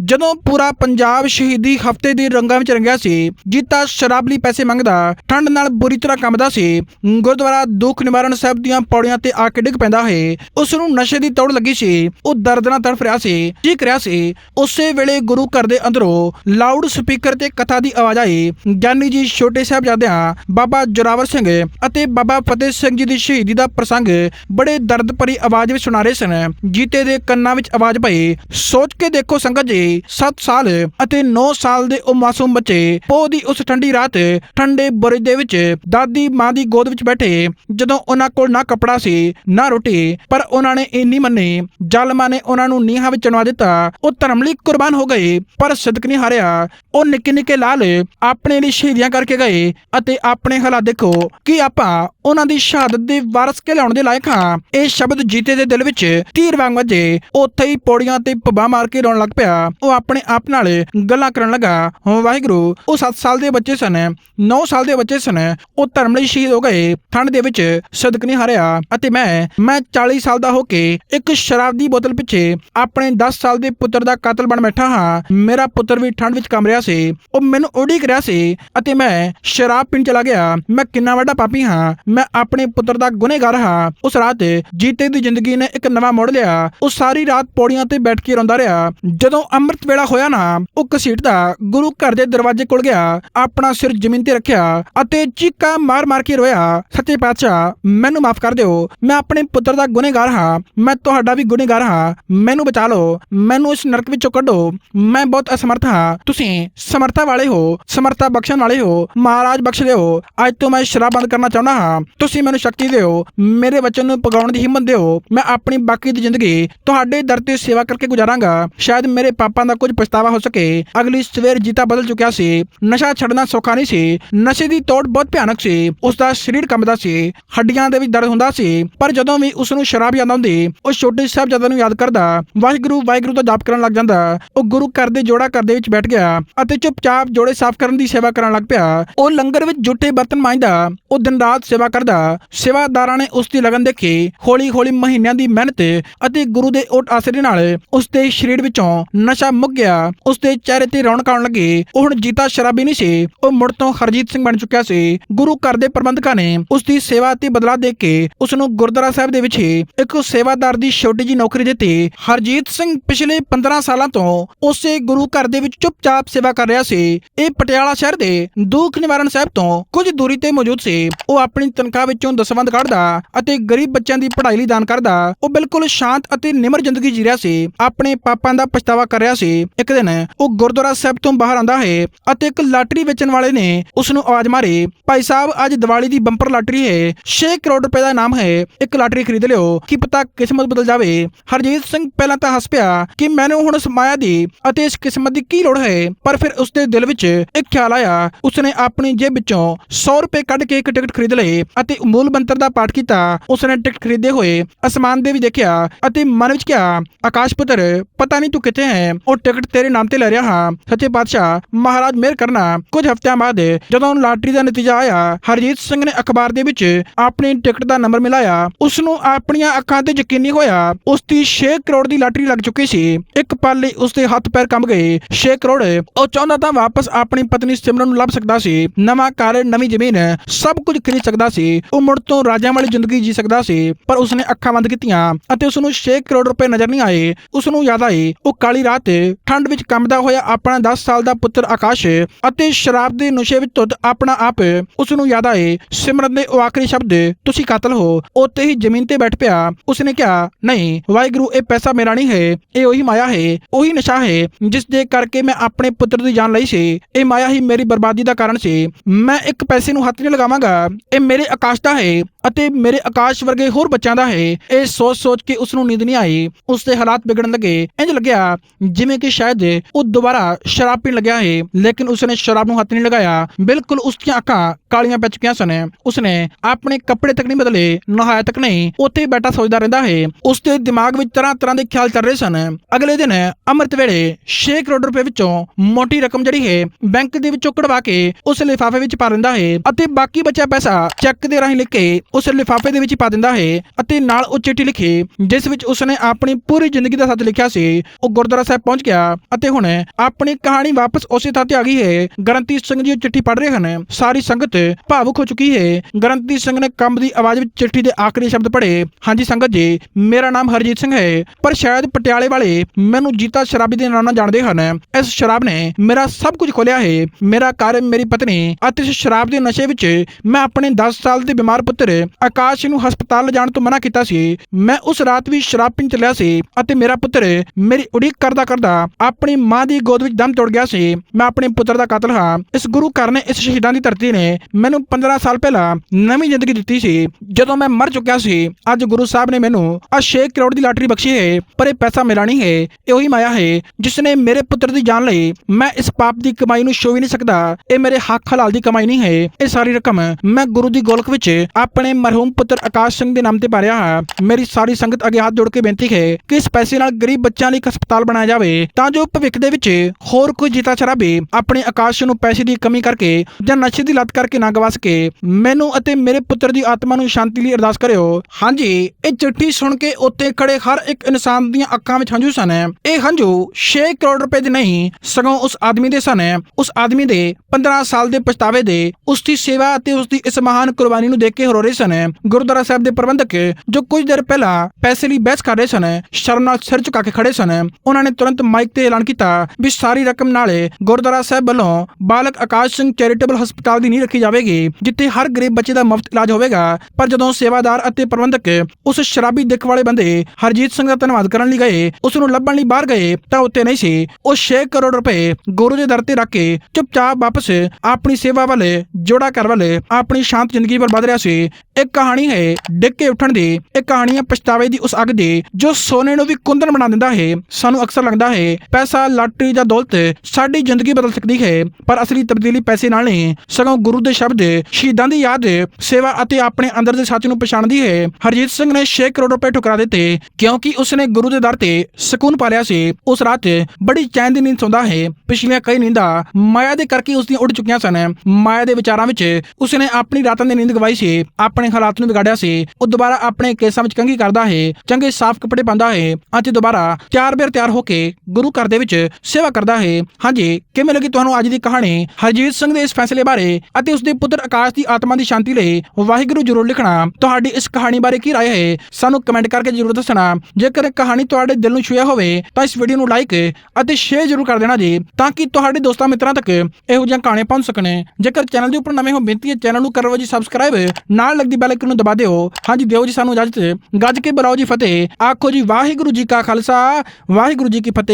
ਜਦੋਂ ਪੂਰਾ ਪੰਜਾਬ ਸ਼ਹੀਦੀ ਹਫ਼ਤੇ ਦੇ ਰੰਗਾਂ ਵਿੱਚ ਰੰਗਿਆ ਸੀ, ਜੀਤਾ ਸ਼ਰਾਬ ਲਈ ਪੈਸੇ ਮੰਗਦਾ, ਠੰਡ ਨਾਲ ਬੁਰੀ ਤਰ੍ਹਾਂ ਕੰਬਦਾ ਸੀ, ਗੁਰਦੁਆਰਾ ਦੁੱਖ ਨਿਵਾਰਨ ਸਾਹਿਬ ਦੀਆਂ ਪੌੜੀਆਂ ਤੇ ਆ ਕੇ ਡਿੱਗ ਪੈਂਦਾ ਹੈ ਉਸ ਨੂੰ ਨਸ਼ੇ ਦੀ ਤੌੜ ਲੱਗੀ ਸੀ, ਉਹ ਦਰਦ ਨਾਲ ਤੜਫ ਰਿਹਾ ਸੀ ਚੀਕ ਰਿਹਾ ਸੀ, ਉਸੇ ਵੇਲੇ ਗੁਰੂ ਘਰ ਦੇ ਅੰਦਰੋਂ ਲਾਊਡ ਸਪੀਕਰ ਤੇ ਕਥਾ ਦੀ ਆਵਾਜ਼ ਆਈ, ਗਿਆਨੀ ਜੀ ਛੋਟੇ ਸਾਹਿਬਜ਼ਾਦਿਆਂ, ਬਾਬਾ ਜੋਰਾਵਰ ਸਿੰਘ ਅਤੇ ਬਾਬਾ ਫਤਿਹ ਸਿੰਘ ਜੀ ਦੀ ਸ਼ਹੀਦੀ ਦਾ ਪ੍ਰਸੰਗ ਬੜੇ ਦਰਦ ਭਰੀ ਆਵਾਜ਼ ਵਿੱਚ ਸੁਣਾ ਰਹੇ ਸਨ। ਜੀਤੇ ਦੇ ਕੰਨਾਂ ਵਿੱਚ ਆਵਾਜ਼ ਪਈ, ਸੋਚ ਕੇ ਦੇਖੋ ਸੰਗਤ ਜੀ 7 ਸਾਲ ਅਤੇ 9 ਸਾਲ ਦੇ ਉਹ ਮਾਸੂਮ ਬੱਚੇ, ਪੋਹ ਦੀ ਉਸ ਠੰਡੀ ਰਾਤ, ਠੰਡੇ ਬੁਰਜ ਦੇ ਵਿੱਚ ਦਾਦੀ, ਮਾਂ ਦੀ ਗੋਦ ਵਿੱਚ ਬੈਠੇ, ਜਦੋਂ ਉਹਨਾਂ ਕੋਲ ਨਾ ਕੱਪੜਾ ਸੀ, ਨਾ ਰੋਟੀ, ਪਰ ਉਹਨਾਂ ਨੇ ਇੰਨੀ ਮੰਨੀ। ਜ਼ਾਲਮਾਂ ਨੇ ਉਹਨਾਂ ਨੂੰ ਨੀਹਾਂ ਵਿੱਚ ਚਣਵਾ ਦਿੱਤਾ। ਉਹ ਧਰਮ ਲਈ ਕੁਰਬਾਨ ਹੋ ਗਏ, ਪਰ ਸਦਕ ਨਹੀਂ ਹਾਰਿਆ। ਉਹ ਨਿੱਕੇ ਨਿੱਕੇ ਲਾਲ ਆਪਣੇ ਲਈ ਸ਼ਹੀਦੀਆਂ ਕਰਕੇ ਗਏ ਅਤੇ ਆਪਣੇ ਹਾਲਾਤ ਦੇਖੋ, ਕਿ ਆਪਾਂ ਉਹਨਾਂ ਦੀ ਸ਼ਹਾਦਤ ਦੇ ਵਾਰਸ ਕਹਿਲਾਉਣ ਦੇ ਲਾਇਕ ਹਾਂ। ਇਹ ਸ਼ਬਦ ਜੀਤੇ ਦੇ ਦਿਲ ਵਿੱਚ ਤੀਰ ਵਾਂਗ ਵੱਜੇ। ਉੱਥੇ ਹੀ ਪੌੜੀਆਂ ਤੇ ਪੱਬਾ ਮਾਰ ਕੇ ਰੋਣ ਲੱਗ ਪਿਆ। ਉਹ ਆਪਣੇ ਆਪ ਨਾਲ ਗੱਲਾਂ ਕਰਨ ਲੱਗਾ। ਵਾਹਿਗੁਰੂ, ਉਹ 7 ਸਾਲ ਦੇ ਬੱਚੇ ਸਨ 9 ਸਾਲ ਦੇ ਬੱਚੇ ਸਨ। ਉਹ ਧਰਮ ਲਈ ਸ਼ਹੀਦ ਹੋ ਗਏ। ਠੰਡ ਦੇ ਵਿੱਚ ਸਦਕ ਨਹੀਂ ਹਾਰਿਆ। ਅਤੇ ਮੈਂ ਮੈਂ 40 ਸਾਲ ਦਾ ਹੋ ਕੇ ਇੱਕ ਸ਼ਰਾਬ ਦੀ ਬੋਤਲ ਪਿੱਛੇ ਆਪਣੇ 10 ਸਾਲ ਦੇ ਪੁੱਤਰ ਦਾ ਕਾਤਲ ਬਣ ਬੈਠਾ ਹਾਂ। ਮੇਰਾ ਪੁੱਤਰ ਵੀ ਠੰਡ ਵਿੱਚ ਕੰਬ ਰਿਹਾ ਸੀ। ਉਹ ਮੈਨੂੰ ਉਡੀਕ ਰਿਹਾ ਸੀ। ਅਤੇ ਮੈਂ ਸ਼ਰਾਬ ਪੀਣ ਚਲਾ ਗਿਆ। ਮੈਂ ਕਿੰਨਾ ਵੱਡਾ ਪਾਪੀ ਹਾਂ। ਮੈਂ ਆਪਣੇ ਪੁੱਤਰ ਦਾ ਗੁਨੇਗਾਰ ਹਾਂ। ਉਸ ਰਾਤ ਜੀਤੇ ਦੀ ਜ਼ਿੰਦਗੀ ਨੇ ਇੱਕ ਨਵਾਂ ਮੋੜ ਲਿਆ। ਉਹ ਸਾਰੀ ਰਾਤ ਪੌੜੀਆਂ ਤੇ ਬੈਠ ਕੇ ਰੋਂਦਾ ਰਿਹਾ। ਜਦੋਂ ਅੰਮ੍ਰਿਤ ਵੇਲਾ ਹੋਇਆ ਨਾ, ਉਹ ਘਸੀਟਦਾ ਗੁਰੂ ਘਰ ਦੇ ਦਰਵਾਜ਼ੇ ਕੋਲ ਗਿਆ। ਆਪਣਾ ਸਿਰ ਜ਼ਮੀਨ ਤੇ ਰੱਖਿਆ ਅਤੇ ਚੀਕਾਂ ਮਾਰ-ਮਾਰ ਕੇ ਰੋਇਆ। ਸੱਚੇ ਪਾਤਸ਼ਾਹ, ਮੈਨੂੰ ਮਾਫ ਕਰ ਦਿਓ। ਮੈਂ ਆਪਣੇ ਪੁੱਤਰ ਦਾ ਗੁਨੇਗਾਰ ਹਾਂ। ਮੈਂ ਤੁਹਾਡਾ ਵੀ ਗੁਨੇਗਾਰ ਹਾਂ। ਮੈਨੂੰ ਬਚਾ ਲਓ। ਮੈਨੂੰ ਇਸ ਨਰਕ ਵਿੱਚੋਂ ਕੱਢੋ। ਮੈਂ ਬਹੁਤ ਅਸਮਰਥ ਹਾਂ। ਤੁਸੀਂ ਸਮਰਥਾ ਵਾਲੇ ਹੋ। ਸਮਰਥਾ ਬਖਸ਼ਣ ਵਾਲੇ ਹੋ। ਮਹਾਰਾਜ ਬਖਸ਼ ਦਿਓ ਅੱਜ ਤੋਂ ਮੈਂ ਸ਼ਰਾਬ ਬੰਦ ਕਰਨਾ ਚਾਹੁੰਦਾ ਹਾਂ। ਤੁਸੀਂ ਮੈਨੂੰ ਸ਼ਕਤੀ ਦਿਓ, ਮੇਰੇ ਵਚਨ ਨੂੰ ਪਗਾਉਣ ਦੀ ਹਿੰਮਤ ਦਿਓ, ਮੈਂ ਆਪਣੀ ਬਾਕੀ ਦੀ ਜ਼ਿੰਦਗੀ ਤੁਹਾਡੇ ਦਰ ਤੇ ਸੇਵਾ ਕਰਕੇ ਗੁਜ਼ਾਰਾਂਗਾ। ਸ਼ਾਇਦ ਮੇਰੇ ਪਾਪਾਂ ਦਾ ਕੁਝ ਪਛਤਾਵਾ ਹੋ ਸਕੇ। ਅਗਲੀ ਸਵੇਰ ਜੀਤਾ ਬਦਲ ਚੁੱਕਿਆ ਸੀ। ਨਸ਼ਾ ਛੱਡਣਾ ਸੌਖਾ ਨਹੀਂ ਸੀ। ਨਸ਼ੇ ਦੀ ਤੋੜ ਬਹੁਤ ਭਿਆਨਕ ਸੀ। ਉਸ ਦਾ ਸਰੀਰ ਕੰਬਦਾ ਸੀ। ਹੱਡੀਆਂ ਦੇ ਵਿੱਚ ਦਰਦ ਹੁੰਦਾ ਸੀ। ਪਰ ਜਦੋਂ ਵੀ ਉਸ ਨੂੰ ਸ਼ਰਾਬ ਯਾਦ ਆਉਂਦੀ, ਉਹ ਛੋਟੇ ਸਾਹਿਬਜ਼ਾਦਿਆਂ ਨੂੰ ਯਾਦ ਕਰਦਾ। ਵਾਹਿਗੁਰੂ ਵਾਹਿਗੁਰੂ ਦਾ ਜਾਪ ਕਰਨ ਲੱਗ ਜਾਂਦਾ। ਉਹ ਗੁਰੂ ਘਰ ਦੇ ਜੋੜਾ ਘਰ ਦੇ ਵਿੱਚ ਬੈਠ ਗਿਆ ਅਤੇ ਚੁੱਪਚਾਪ ਜੋੜੇ ਸਾਫ਼ ਕਰਨ ਦੀ ਸੇਵਾ ਕਰਨ ਲੱਗ ਪਿਆ। ਉਹ ਲੰਗਰ ਵਿੱਚ ਜੁੱਠੇ ਬਰਤਨ ਮਾਂਜਦਾ। ਉਹ ਦਿਨ ਰਾਤ ਸੇਵਾ ਕਰਦਾ, ਸੇਵਾਦਾਰਾਂ ਨੇ ਉਸ ਦੀ ਲਗਨ ਦੇਖੀ। ਹੌਲੀ ਹੌਲੀ ਮਹੀਨਿਆਂ ਦੀ ਮਿਹਨਤ ਅਤੇ ਗੁਰੂ ਦੇ ਓਟ ਆਸਰੇ ਨਾਲ ਉਸ ਦੇ ਸਰੀਰ ਵਿੱਚੋਂ ਨਸ਼ਾ ਮੁੱਕ ਗਿਆ। ਉਸ ਦੇ ਚਿਹਰੇ ਤੇ ਰੌਣਕ ਆਉਣ ਲੱਗੀ। ਉਹ ਹੁਣ ਜੀਤਾ ਸ਼ਰਾਬੀ ਨਹੀਂ ਸੀ, ਉਹ ਮੁੜ ਤੋਂ ਹਰਜੀਤ ਸਿੰਘ ਬਣ ਚੁੱਕਿਆ ਸੀ। ਗੁਰੂ ਘਰ ਦੇ ਪ੍ਰਬੰਧਕਾਂ ਨੇ ਉਸ ਦੀ ਸੇਵਾ ਤੇ ਬਦਲਾ ਦੇ ਕੇ ਉਸ ਨੂੰ ਗੁਰਦੁਆਰਾ ਸਾਹਿਬ ਦੇ ਵਿੱਚ ਇੱਕ ਸੇਵਾਦਾਰ ਦੀ ਛੋਟੀ ਜੀ ਨੌਕਰੀ ਦਿੱਤੀ। ਹਰਜੀਤ ਸਿੰਘ ਪਿਛਲੇ 15 ਸਾਲਾਂ ਤੋਂ ਉਸੇ ਗੁਰੂ ਘਰ ਦੇ ਵਿੱਚ ਚੁੱਪਚਾਪ ਸੇਵਾ ਕਰ ਰਿਹਾ ਸੀ। ਇਹ ਪਟਿਆਲਾ ਸ਼ਹਿਰ ਦੇ ਦੁੱਖ ਨਿਵਾਰਨ ਸਾਹਿਬ ਤੋਂ ਕੁਝ ਦੂਰੀ ਤੇ ਮੌਜੂਦ ਸੀ। ਉਹ ਆਪਣੀ ਤਨਖਾਹ ਵਿੱਚੋਂ ਦਸਵੰਧ ਕੱਢਦਾ ਅਤੇ ਗਰੀਬ ਬੱਚਿਆਂ ਦੀ ਪੜ੍ਹਾਈ ਲਈ ਦਾਨ ਕਰਦਾ, ਉਹ ਬਿਲਕੁਲ ਸ਼ਾਂਤ ਅਤੇ ਨਿਮਰ ਜ਼ਿੰਦਗੀ ਜੀ ਰਿਹਾ ਸੀ। ਆਪਣੇ ਪਾਪਾਂ ਦਾ ਪਛਤਾਵਾ ਕਰ ਰਿਹਾ ਸੀ। ਇੱਕ ਦਿਨ ਉਹ ਗੁਰਦੁਆਰਾ ਸਾਹਿਬ ਤੋਂ ਬਾਹਰ ਆਂਦਾ ਹੈ ਅਤੇ ਇੱਕ ਲਾਟਰੀ ਵੇਚਣ ਵਾਲੇ ਨੇ ਉਸ ਨੂੰ ਆਵਾਜ਼ ਮਾਰੀ, ਭਾਈ ਸਾਹਿਬ, ਅੱਜ ਦੀਵਾਲੀ ਦੀ ਬੰਪਰ ਲਾਟਰੀ ਹੈ। 6 ਕਰੋੜ ਰੁਪਏ ਦਾ ਇਨਾਮ ਹੈ। ਇੱਕ ਲਾਟਰੀ ਖਰੀਦ ਲਿਓ। ਕੀ ਪਤਾ ਕਿਸਮਤ ਬਦਲ ਜਾਵੇ। ਹਰਜੀਤ ਸਿੰਘ ਪਹਿਲਾਂ ਤਾਂ ਹੱਸ ਪਿਆ ਕਿ ਮੈਨੂੰ ਹੁਣ ਸਮਾਇਆ ਦੀ ਅਤੇ ਇਸ ਕਿਸਮਤ ਦੀ ਕੀ ਲੋੜ ਹੈ? ਪਰ ਫਿਰ ਉਸ ਦੇ ਦਿਲ ਵਿੱਚ ਇੱਕ ਖਿਆਲ ਆਇਆ। ਉਸਨੇ ਆਪਣੀ ਜੇਬ ਵਿੱਚੋਂ 100 ਰੁਪਏ ਕੱਢ ਕੇ ਇੱਕ ਟਿਕਟ ਖਰੀਦ ਲਏ। ਅਤੇ ਮੂਲ ਮੰਤਰ ਦਾ ਪਾਠ ਕੀਤਾ, ਉਸਨੇ ਟਿਕਟ ਖਰੀਦੇ ਹੋਏ ਅਸਮਾਨ ਦੇ ਵੀ ਦੇਖਿਆ ਅਤੇ ਮਨ ਵਿੱਚ ਕਿਹਾ, ਆਕਾਸ਼ ਪੁੱਤਰ, ਪਤਾ ਨਹੀਂ ਤੂੰ ਕਿੱਥੇ ਹੈ? ਉਹ ਟਿਕਟ ਤੇਰੇ ਨਾਮ ਤੇ ਲੈ ਰਿਹਾ ਹਾਂ। ਸੱਚੇ ਪਾਤਸ਼ਾਹ, ਮਹਾਰਾਜ ਮਿਹਰ ਕਰਨਾ, ਕੁਝ ਹਫ਼ਤਿਆਂ ਬਾਅਦ ਜਦੋਂ ਲਾਟਰੀ ਦਾ ਨਤੀਜਾ ਆਇਆ, ਹਰਜੀਤ ਸਿੰਘ ਨੇ ਅਖਬਾਰ ਦੇ ਵਿੱਚ ਆਪਣੀ ਟਿਕਟ ਦਾ ਨੰਬਰ ਮਿਲਾਇਆ। ਉਸ ਨੂੰ ਆਪਣੀਆਂ ਅੱਖਾਂ ਤੇ ਯਕੀਨ ਨਹੀਂ ਹੋਇਆ ਉਸ ਦੀ 6 ਕਰੋੜ ਦੀ ਲਾਟਰੀ ਲੱਗ ਚੁੱਕੀ ਸੀ। ਇੱਕ ਪਲ ਲਈ ਉਸ ਦੇ ਹੱਥ ਪੈਰ ਕੰਬ ਗਏ। 6 ਕਰੋੜ, ਉਹ ਚਾਹੁੰਦਾ ਤਾਂ ਵਾਪਸ ਆਪਣੀ ਪਤਨੀ ਸਿਮਰਨ ਨੂੰ ਲੱਭ ਸਕਦਾ ਸੀ। ਨਵਾਂ ਘਰ ਨਵੀਂ ਜ਼ਮੀਨ, ਸਭ ਕੁਝ ਖਰੀਦ ਸਕਦਾ ਸੀ, ਉਹ ਮੁੜ ਤੋਂ ਰਾਜਿਆਂ ਵਾਲੀ ਜ਼ਿੰਦਗੀ ਜੀ ਸਕਦਾ ਸੀ, ਪਰ ਉਸਨੇ ਅੱਖਾਂ ਬੰਦ ਕੀਤੀਆਂ ਅਤੇ ਉਸ ਨੂੰ 6 ਕਰੋੜ ਰੁਪਏ ਨਜ਼ਰ ਨਹੀਂ ਆਏ। ਉਸ ਨੂੰ ਯਾਦ ਆਈ, ਉਹ ਕਾਲੀ ਰਾਤ ਠੰਡ ਵਿੱਚ ਕੰਬਦਾ ਹੋਇਆ ਆਪਣਾ 10 ਸਾਲ ਦਾ ਪੁੱਤਰ ਆਕਾਸ਼ ਅਤੇ ਸ਼ਰਾਬ ਦੇ ਨਸ਼ੇ ਵਿੱਚ ਧੁੱਤ ਆਪਣਾ ਆਪ। ਉਸ ਨੂੰ ਯਾਦ ਆਏ ਸਿਮਰਨ ਦੇ ਉਹ ਆਖਰੀ ਸ਼ਬਦ, ਤੁਸੀਂ ਕਾਤਲ ਹੋ ਉੱਤੇ ਹੀ ਜ਼ਮੀਨ ਤੇ ਬੈਠ ਪਿਆ। ਉਸਨੇ ਕਿਹਾ, ਨਹੀਂ, ਵਾਹਿਗੁਰੂ, ਇਹ ਪੈਸਾ ਮੇਰਾ ਨਹੀਂ ਹੈ, ਇਹ ਉਹੀ ਮਾਇਆ ਹੈ, ਉਹੀ ਨਸ਼ਾ ਹੈ, ਜਿਸ ਦੇ ਕਰਕੇ ਮੈਂ ਆਪਣੇ ਪੁੱਤਰ ਦੀ ਜਾਨ ਲਈ ਸੀ। ਇਹ ਮਾਇਆ ਹੀ ਮੇਰੀ ਬਰਬਾਦੀ ਦਾ ਕਾਰਨ ਸੀ। ਮੈਂ ਇੱਕ ਪੈਸੇ ਨੂੰ ਹੱਥ ਨਹੀਂ ਲਗਾਵਾਂਗਾ, ਇਹ ਮੇਰੇ ਆਕਾਸ਼ ਦਾ ਹੈ ਅਤੇ ਮੇਰੇ ਆਕਾਸ਼ ਵਰਗੇ ਹੋਰ ਬੱਚਿਆਂ ਦਾ ਹੈ। ਇਹ ਸੋਚ-ਸੋਚ ਕੇ ਉਸ ਨੂੰ ਨੀਂਦ ਨਹੀਂ ਆਈ। ਉਸ ਦੇ ਹਾਲਾਤ ਵਿਗੜਨ ਲੱਗੇ। ਇੰਜ ਲੱਗਿਆ ਜਿਵੇਂ ਕਿ ਸ਼ਾਇਦ ਉਹ ਦੁਬਾਰਾ ਸ਼ਰਾਬ ਪੀਣ ਲੱਗਿਆ ਹੈ। ਲੇਕਿਨ ਉਸਨੇ ਸ਼ਰਾਬ ਨੂੰ ਹੱਥ ਨਹੀਂ ਲਗਾਇਆ। ਬਿਲਕੁਲ ਉਸ ਦੀਆਂ ਅੱਖਾਂ ਕਾਲੀਆਂ ਪੈ ਚੁੱਕੀਆਂ ਸਨ। ਉਸਨੇ ਆਪਣੇ ਕੱਪੜੇ ਤੱਕ ਨਹੀਂ ਬਦਲੇ। ਨਹਾਇਆ ਤੱਕ ਨਹੀਂ। ਉੱਥੇ ਬੈਠਾ ਸੋਚਦਾ ਰਹਿੰਦਾ ਹੈ। ਉਸ ਦੇ ਦਿਮਾਗ ਵਿੱਚ ਤਰ੍ਹਾਂ ਤਰ੍ਹਾਂ ਦੇ ਖਿਆਲ ਚੱਲ ਰਹੇ ਸਨ। ਅਗਲੇ ਦਿਨ ਅੰਮ੍ਰਿਤ ਵੇਲੇ 6 ਕਰੋੜ ਰੁਪਏ ਵਿੱਚੋਂ ਮੋਟੀ ਰਕਮ ਜਿਹੜੀ ਹੈ ਬੈਂਕ ਦੇ ਵਿੱਚੋਂ ਕਢਵਾ ਕੇ ਉਸ ਲਿਫਾਫੇ ਵਿੱਚ ਪਾ ਲੈਂਦਾ ਹੈ ਅਤੇ ਬਾਕੀ ਬਚਿਆ ਪੈਸਾ ਚੈੱਕ ਚੈੱਕ ਦੇ ਰਾਹੀਂ ਲਿਖ ਕੇ ਉਸ ਲਿਫਾਫੇ ਦੇ ਵਿੱਚ ਪਾ ਦਿੰਦਾ ਹੈ ਅਤੇ ਨਾਲ ਉਹ ਚਿੱਠੀ ਲਿਖੀ, ਜਿਸ ਵਿੱਚ ਉਸਨੇ ਆਪਣੀ ਪੂਰੀ ਜ਼ਿੰਦਗੀ ਦਾ ਸੱਚ ਲਿਖਿਆ ਸੀ। ਉਹ ਗੁਰਦੁਆਰਾ ਸਾਹਿਬ ਪਹੁੰਚ ਗਿਆ ਅਤੇ ਹੁਣ ਆਪਣੀ ਕਹਾਣੀ ਵਾਪਸ ਉਸੇ ਥਾਂ ਤੇ ਆ ਗਈ ਹੈ। ਗਰੰਤੀ ਸਿੰਘ ਜੀ ਚਿੱਠੀ ਪੜ੍ਹ ਰਹੇ ਹਨ। ਸਾਰੀ ਸੰਗਤ ਭਾਵੁਕ ਹੋ ਚੁੱਕੀ ਹੈ। ਗਰੰਤੀ ਸਿੰਘ ਨੇ ਕੰਬ ਦੀ ਆਵਾਜ਼ ਵਿੱਚ ਚਿੱਠੀ ਦੇ ਆਖਰੀ ਸ਼ਬਦ ਪੜ੍ਹੇ। ਹਾਂਜੀ ਸੰਗਤ ਜੀ, ਮੇਰਾ ਨਾਮ ਹਰਜੀਤ ਸਿੰਘ ਹੈ, ਪਰ ਸ਼ਾਇਦ ਪਟਿਆਲੇ ਵਾਲੇ ਮੈਨੂੰ ਜੀਤਾ ਸ਼ਰਾਬੀ ਦੇ ਨਾਮ ਨਾਲ ਜਾਣਦੇ ਹਨ। ਇਸ ਸ਼ਰਾਬ ਨੇ ਮੇਰਾ ਸਭ ਕੁਝ ਖੋਲਿਆ ਹੈ। ਮੇਰਾ ਘਰ, ਮੇਰੀ ਪਤਨੀ ਅਤੇ ਇਸ ਸ਼ਰਾਬ ਦੇ ਨਸ਼ੇ ਵਿੱਚ ਮੈਂ ਆਪਣੇ 10 ਸਾਲ ਦੇ ਬਿਮਾਰ ਪੁੱਤਰ ਆਕਾਸ਼ ਨੂੰ ਹਸਪਤਾਲ ਲਿਜਾਣ ਤੋਂ ਮਨਾ ਕੀਤਾ ਸੀ। ਮੈਂ ਉਸ ਰਾਤ ਵੀ ਸ਼ਰਾਬ ਪੀਣ ਚੱਲਿਆ ਸੀ ਅਤੇ ਮੇਰਾ ਪੁੱਤਰ ਮੇਰੀ ਉਡੀਕ ਕਰਦਾ ਕਰਦਾ ਆਪਣੀ ਮਾਂ ਦੀ ਗੋਦ ਵਿੱਚ ਦਮ ਤੋੜ ਗਿਆ ਸੀ। ਮੈਂ ਆਪਣੇ ਪੁੱਤਰ ਦਾ ਕਾਤਲ ਹਾਂ। ਇਸ ਗੁਰੂ ਘਰ ਨੇ ਇਸ ਸ਼ਹੀਦਾਂ ਦੀ ਧਰਤੀ ਨੇ ਮੈਨੂੰ 15 ਸਾਲ ਪਹਿਲਾਂ ਨਵੀਂ ਜ਼ਿੰਦਗੀ ਦਿੱਤੀ ਸੀ। ਜਦੋਂ ਮੈਂ ਮਰ ਚੁੱਕਿਆ ਸੀ, ਅੱਜ ਗੁਰੂ ਸਾਹਿਬ ਨੇ ਮੈਨੂੰ ਆ 6 ਕਰੋੜ ਦੀ ਲਾਟਰੀ ਬਖਸ਼ੀ ਹੈ, ਪਰ ਇਹ ਪੈਸਾ ਮੇਰਾ ਨਹੀਂ ਹੈ। ਇਹ ਉਹੀ ਮਾਇਆ ਹੈ ਜਿਸ ਨੇ ਮੇਰੇ ਪੁੱਤਰ ਦੀ ਜਾਨ ਲਈ ਮੈਂ ਇਸ ਪਾਪ ਦੀ ਕਮਾਈ ਨੂੰ ਛੋ ਵੀ ਨਹੀਂ ਸਕਦਾ। ਇਹ ਮੇਰੇ ਹੱਕ ਹਲਾਲ ਦੀ ਕਮਾਈ ਨਹੀਂ ਹੈ। ਇਹ ਸਾਰੀ ਰਕਮ ਮੈਂ ਗੁਰੂ ਦੀ ਮੁਲਕ ਵਿੱਚ ਆਪਣੇ ਮਰਹੂਮ ਪੁੱਤਰ ਆਕਾਸ਼ ਸਿੰਘ ਦੇ ਨਾਮ ਤੇ ਪਾ ਰਿਹਾ ਮੇਰੀ ਸਾਰੀ ਸੰਗਤ ਅੱਗੇ ਹੱਥ ਜੋੜ ਕੇ ਬੇਨਤੀ ਹੈ ਕਿ ਇਸ ਪੈਸੇ ਨਾਲ ਗਰੀਬ ਬੱਚਿਆਂ ਲਈ ਇੱਕ ਹਸਪਤਾਲ ਬਣਾਇਆ ਜਾਵੇ, ਤਾਂ ਜੋ ਭਵਿੱਖ ਦੇ ਵਿੱਚ ਹੋਰ ਕੋਈ ਜੀਤਾ ਸ਼ਰਾਬੀ ਆਪਣੇ ਆਕਾਸ਼ ਨੂੰ ਪੈਸੇ ਦੀ ਕਮੀ ਕਰਕੇ ਜਾਂ ਨਸ਼ੇ ਦੀ ਲਤ ਕਰਕੇ ਨਾ ਗਵਾ ਸਕੇ। ਮੈਨੂੰ ਅਤੇ ਮੇਰੇ ਪੁੱਤਰ ਦੀ ਆਤਮਾ ਨੂੰ ਸ਼ਾਂਤੀ ਲਈ ਅਰਦਾਸ ਕਰਿਓ। ਹਾਂਜੀ, ਇਹ ਚਿੱਠੀ ਸੁਣ ਕੇ ਉੱਤੇ ਖੜੇ ਹਰ ਇੱਕ ਇਨਸਾਨ ਦੀਆਂ ਅੱਖਾਂ ਵਿੱਚ ਹੰਝੂ ਸਨ। ਇਹ ਹੰਝੂ 6 ਕਰੋੜ ਰੁਪਏ ਦੇ ਨਹੀਂ, ਸਗੋਂ ਉਸ ਆਦਮੀ ਦੇ ਸਨ। ਉਸ ਆਦਮੀ ਦੇ 15 ਸਾਲ ਦੇ ਪਛਤਾਵੇ ਦੇ, ਉਸ ਦੀ ਸੇਵਾ ਅਤੇ ਉਸ ਦੀ ਇਸ ਮਹਾਨ ਕੁਰਬਾਨੀ ਨੂੰ ਦੇਖ ਕੇ ਹੋ ਰਹੇ ਸਨ। ਗੁਰਦੁਆਰਾ ਸਾਹਿਬ ਦੇ ਪ੍ਰਬੰਧਕ ਜੋ ਕੁਝ ਦੇਰ ਪਹਿਲਾਂ ਪੈਸੇ ਲਈ ਬਹਿਸ ਕਰ ਰਹੇ ਸਨ, ਸ਼ਰਮ ਨਾਲ ਸਿਰ ਝੁਕਾ ਕੇ ਖੜੇ ਸਨ। ਉਹਨਾਂ ਨੇ ਤੁਰੰਤ ਮਾਈਕ ਤੇ ਐਲਾਨ ਕੀਤਾ ਵੀ ਸਾਰੀ ਰਕਮ ਨਾਲੇ ਗੁਰਦੁਆਰਾ ਸਾਹਿਬ ਵੱਲੋਂ ਬਾਲਕ ਆਕਾਸ਼ ਸਿੰਘ ਚੈਰੀਟੇਬਲ ਹਸਪਤਾਲ ਦੀ ਨੀਂਹ ਰੱਖੀ ਜਾਵੇਗੀ, ਜਿੱਥੇ ਹਰ ਗਰੀਬ ਬੱਚੇ ਦਾ ਮੁਫਤ ਇਲਾਜ ਹੋਵੇਗਾ। ਪਰ ਜਦੋਂ ਸੇਵਾਦਾਰ ਅਤੇ ਪ੍ਰਬੰਧਕ ਉਸ ਸ਼ਰਾਬੀ ਦਿੱਖ ਵਾਲੇ ਬੰਦੇ ਹਰਜੀਤ ਸਿੰਘ ਦਾ ਧੰਨਵਾਦ ਕਰਨ ਲਈ ਗਏ, ਉਸ ਨੂੰ ਲੱਭਣ ਲਈ ਬਾਹਰ ਗਏ, ਤਾਂ ਉੱਤੇ ਨਹੀਂ ਸੀ। ਉਹ 6 ਕਰੋੜ ਰੁਪਏ ਗੁਰੂ ਦੇ ਦਰ ਤੇ ਰੱਖ ਕੇ ਚੁੱਪਚਾਪ ਵਾਪਸ ਆਪਣੀ ਸੇਵਾ ਵੱਲ, ਜੋੜਾ ਕਰ ਵੱਲ ਆਪਣੀ ਸ਼ਾਂਤ ਜ਼ਿੰਦਗੀ ਵੱਲ ਵਧ ਰਿਹਾ ਸੀ। ਇੱਕ ਕਹਾਣੀ ਹੈ, ਡਿੱਗ ਕੇ ਉੱਠਣ ਦੀ। ਇਹ ਕਹਾਣੀ ਪਛਤਾਵੇ ਦੀ ਉਸ ਅੱਗ ਦੀ, ਜੋ ਸੋਨੇ ਨੂੰ ਵੀ ਕੁੰਦਨ ਬਣਾ ਦਿੰਦਾ ਹੈ। ਸਾਨੂੰ ਅਕਸਰ ਲੱਗਦਾ ਹੈ, ਪੈਸਾ, ਲਾਟਰੀ ਜਾਂ ਦੌਲਤ ਸਾਡੀ ਜ਼ਿੰਦਗੀ ਬਦਲ ਸਕਦੀ ਹੈ, ਪਰ ਅਸਲੀ ਤਬਦੀਲੀ ਪੈਸੇ ਨਾਲ ਨਹੀਂ। ਸਗੋਂ ਗੁਰੂ ਦੇ ਸ਼ਬਦ, ਸ਼ਹੀਦਾਂ ਦੀ ਯਾਦ, ਸੇਵਾ ਅਤੇ ਆਪਣੇ ਅੰਦਰ ਦੇ ਸੱਚ ਨੂੰ ਪਛਾਣਦੀ ਹੈ। ਹਰਜੀਤ ਸਿੰਘ ਨੇ 6 ਕਰੋੜ ਰੁਪਏ ਠੁਕਰਾ ਦਿੱਤੇ, ਕਿਉਂਕਿ ਉਸਨੇ ਗੁਰੂ ਦੇ ਦਰ ਤੇ ਸਕੂਨ ਪਾ ਲਿਆ ਸੀ। ਉਸ ਰਾਤ ਬੜੀ ਚੈਨ ਦੀ ਨੀਂਦ ਸੌਂਦਾ ਹੈ। ਪਿਛਲੀਆਂ ਕਈ ਨੀਂਦਾਂ ਮਾਇਆ ਦੇ ਕਰਕੇ ਉਸ ਦੀਆਂ ਉੱਡ ਚੁੱਕੀਆਂ ਸਨ। ਮਾਇਆ ਦੇ ਵਿਚਾਰਾਂ ਵਿੱਚ ਉਸਨੇ ਆਪਣੀ ਰਾਤਾਂ ਦੀ ਨੀਂਦ ਗਵਾਈ ਸੀ ਆਪਣੇ ਹਾਲਾਤ ਨੂੰ ਵਿਗਾੜਿਆ ਸੀ ਉਹ ਦੁਬਾਰਾ ਆਪਣੇ ਕੇਸਾਂ ਵਿੱਚ ਕੰਗੀ ਕਰਦਾ ਹੈ ਚੰਗੇ ਸਾਫ਼ ਕੱਪੜੇ ਪਾਉਂਦਾ ਹੈ ਅਤੇ ਦੁਬਾਰਾ ਤਿਆਰ ਬੇਰ ਤਿਆਰ ਹੋ ਕੇ ਗੁਰੂ ਘਰ ਦੇ ਵਿੱਚ ਸੇਵਾ ਕਰਦਾ ਹੈ ਹਾਂਜੀ ਕਿਵੇਂ ਲੱਗੀ ਤੁਹਾਨੂੰ ਅੱਜ ਦੀ ਕਹਾਣੀ ਹਰਜੀਤ ਸਿੰਘ ਦੇ ਇਸ ਫੈਸਲੇ ਬਾਰੇ ਅਤੇ ਉਸ ਦੇ ਪੁੱਤਰ ਆਕਾਸ਼ ਦੀ ਆਤਮਾ ਦੀ ਸ਼ਾਂਤੀ ਲਈ ਵਾਹਿਗੁਰੂ ਜਰੂਰ ਲਿਖਣਾ ਤੁਹਾਡੀ ਇਸ ਕਹਾਣੀ ਬਾਰੇ ਕੀ رائے ਹੈ ਸਾਨੂੰ ਕਮੈਂਟ ਕਰਕੇ ਜਰੂਰ ਦੱਸਣਾ ਜੇਕਰ ਇਹ ਕਹਾਣੀ ਤੁਹਾਡੇ ਦਿਲ ਨੂੰ ਛੂਹਿਆ ਹੋਵੇ ਤਾਂ ਇਸ ਵੀਡੀਓ ਨੂੰ ਲਾਈਕ ਅਤੇ ਸ਼ੇਅਰ ਜਰੂਰ ਕਰ ਦੇਣਾ ਜੀ ਤਾਂ ਕਿ ਤੁਹਾਡੇ ਦੋਸਤਾਂ ਮਿੱਤਰਾਂ ਤੱਕ ਇਹੋ ਜਿਹੀਆਂ ਕਹਾਣੀਆਂ ਪਹੁੰਚ ਸਕਣ ਜੇਕਰ ਚੈਨਲ ਦੇ ਉੱਪਰ ਨਵੇਂ ਹੋ ਬੇਨਤੀ ਹੈ ਚੈਨਲ ਨੂੰ ਕਰੋ ਜੀ ਸਬਸਕ੍ਰਾਈਬ ਨਾਲ ਲੱਗਦੀ ਬੈਲ ਆਈਕਨ ਨੂੰ ਦਬਾ ਦਿਓ। ਹਾਂਜੀ, ਦਿਓ ਜੀ, ਸਾਨੂੰ ਇਜਾਜ਼ਤ। ਗੱਜ ਕੇ ਬੁਲਾਓ ਜੀ, ਫਤਿਹ। ਆਖੋ ਜੀ, ਵਾਹਿਗੁਰੂ ਜੀ ਕਾ ਖਾਲਸਾ, ਵਾਹਿਗੁਰੂ ਜੀ ਕੀ ਫਤਿਹ।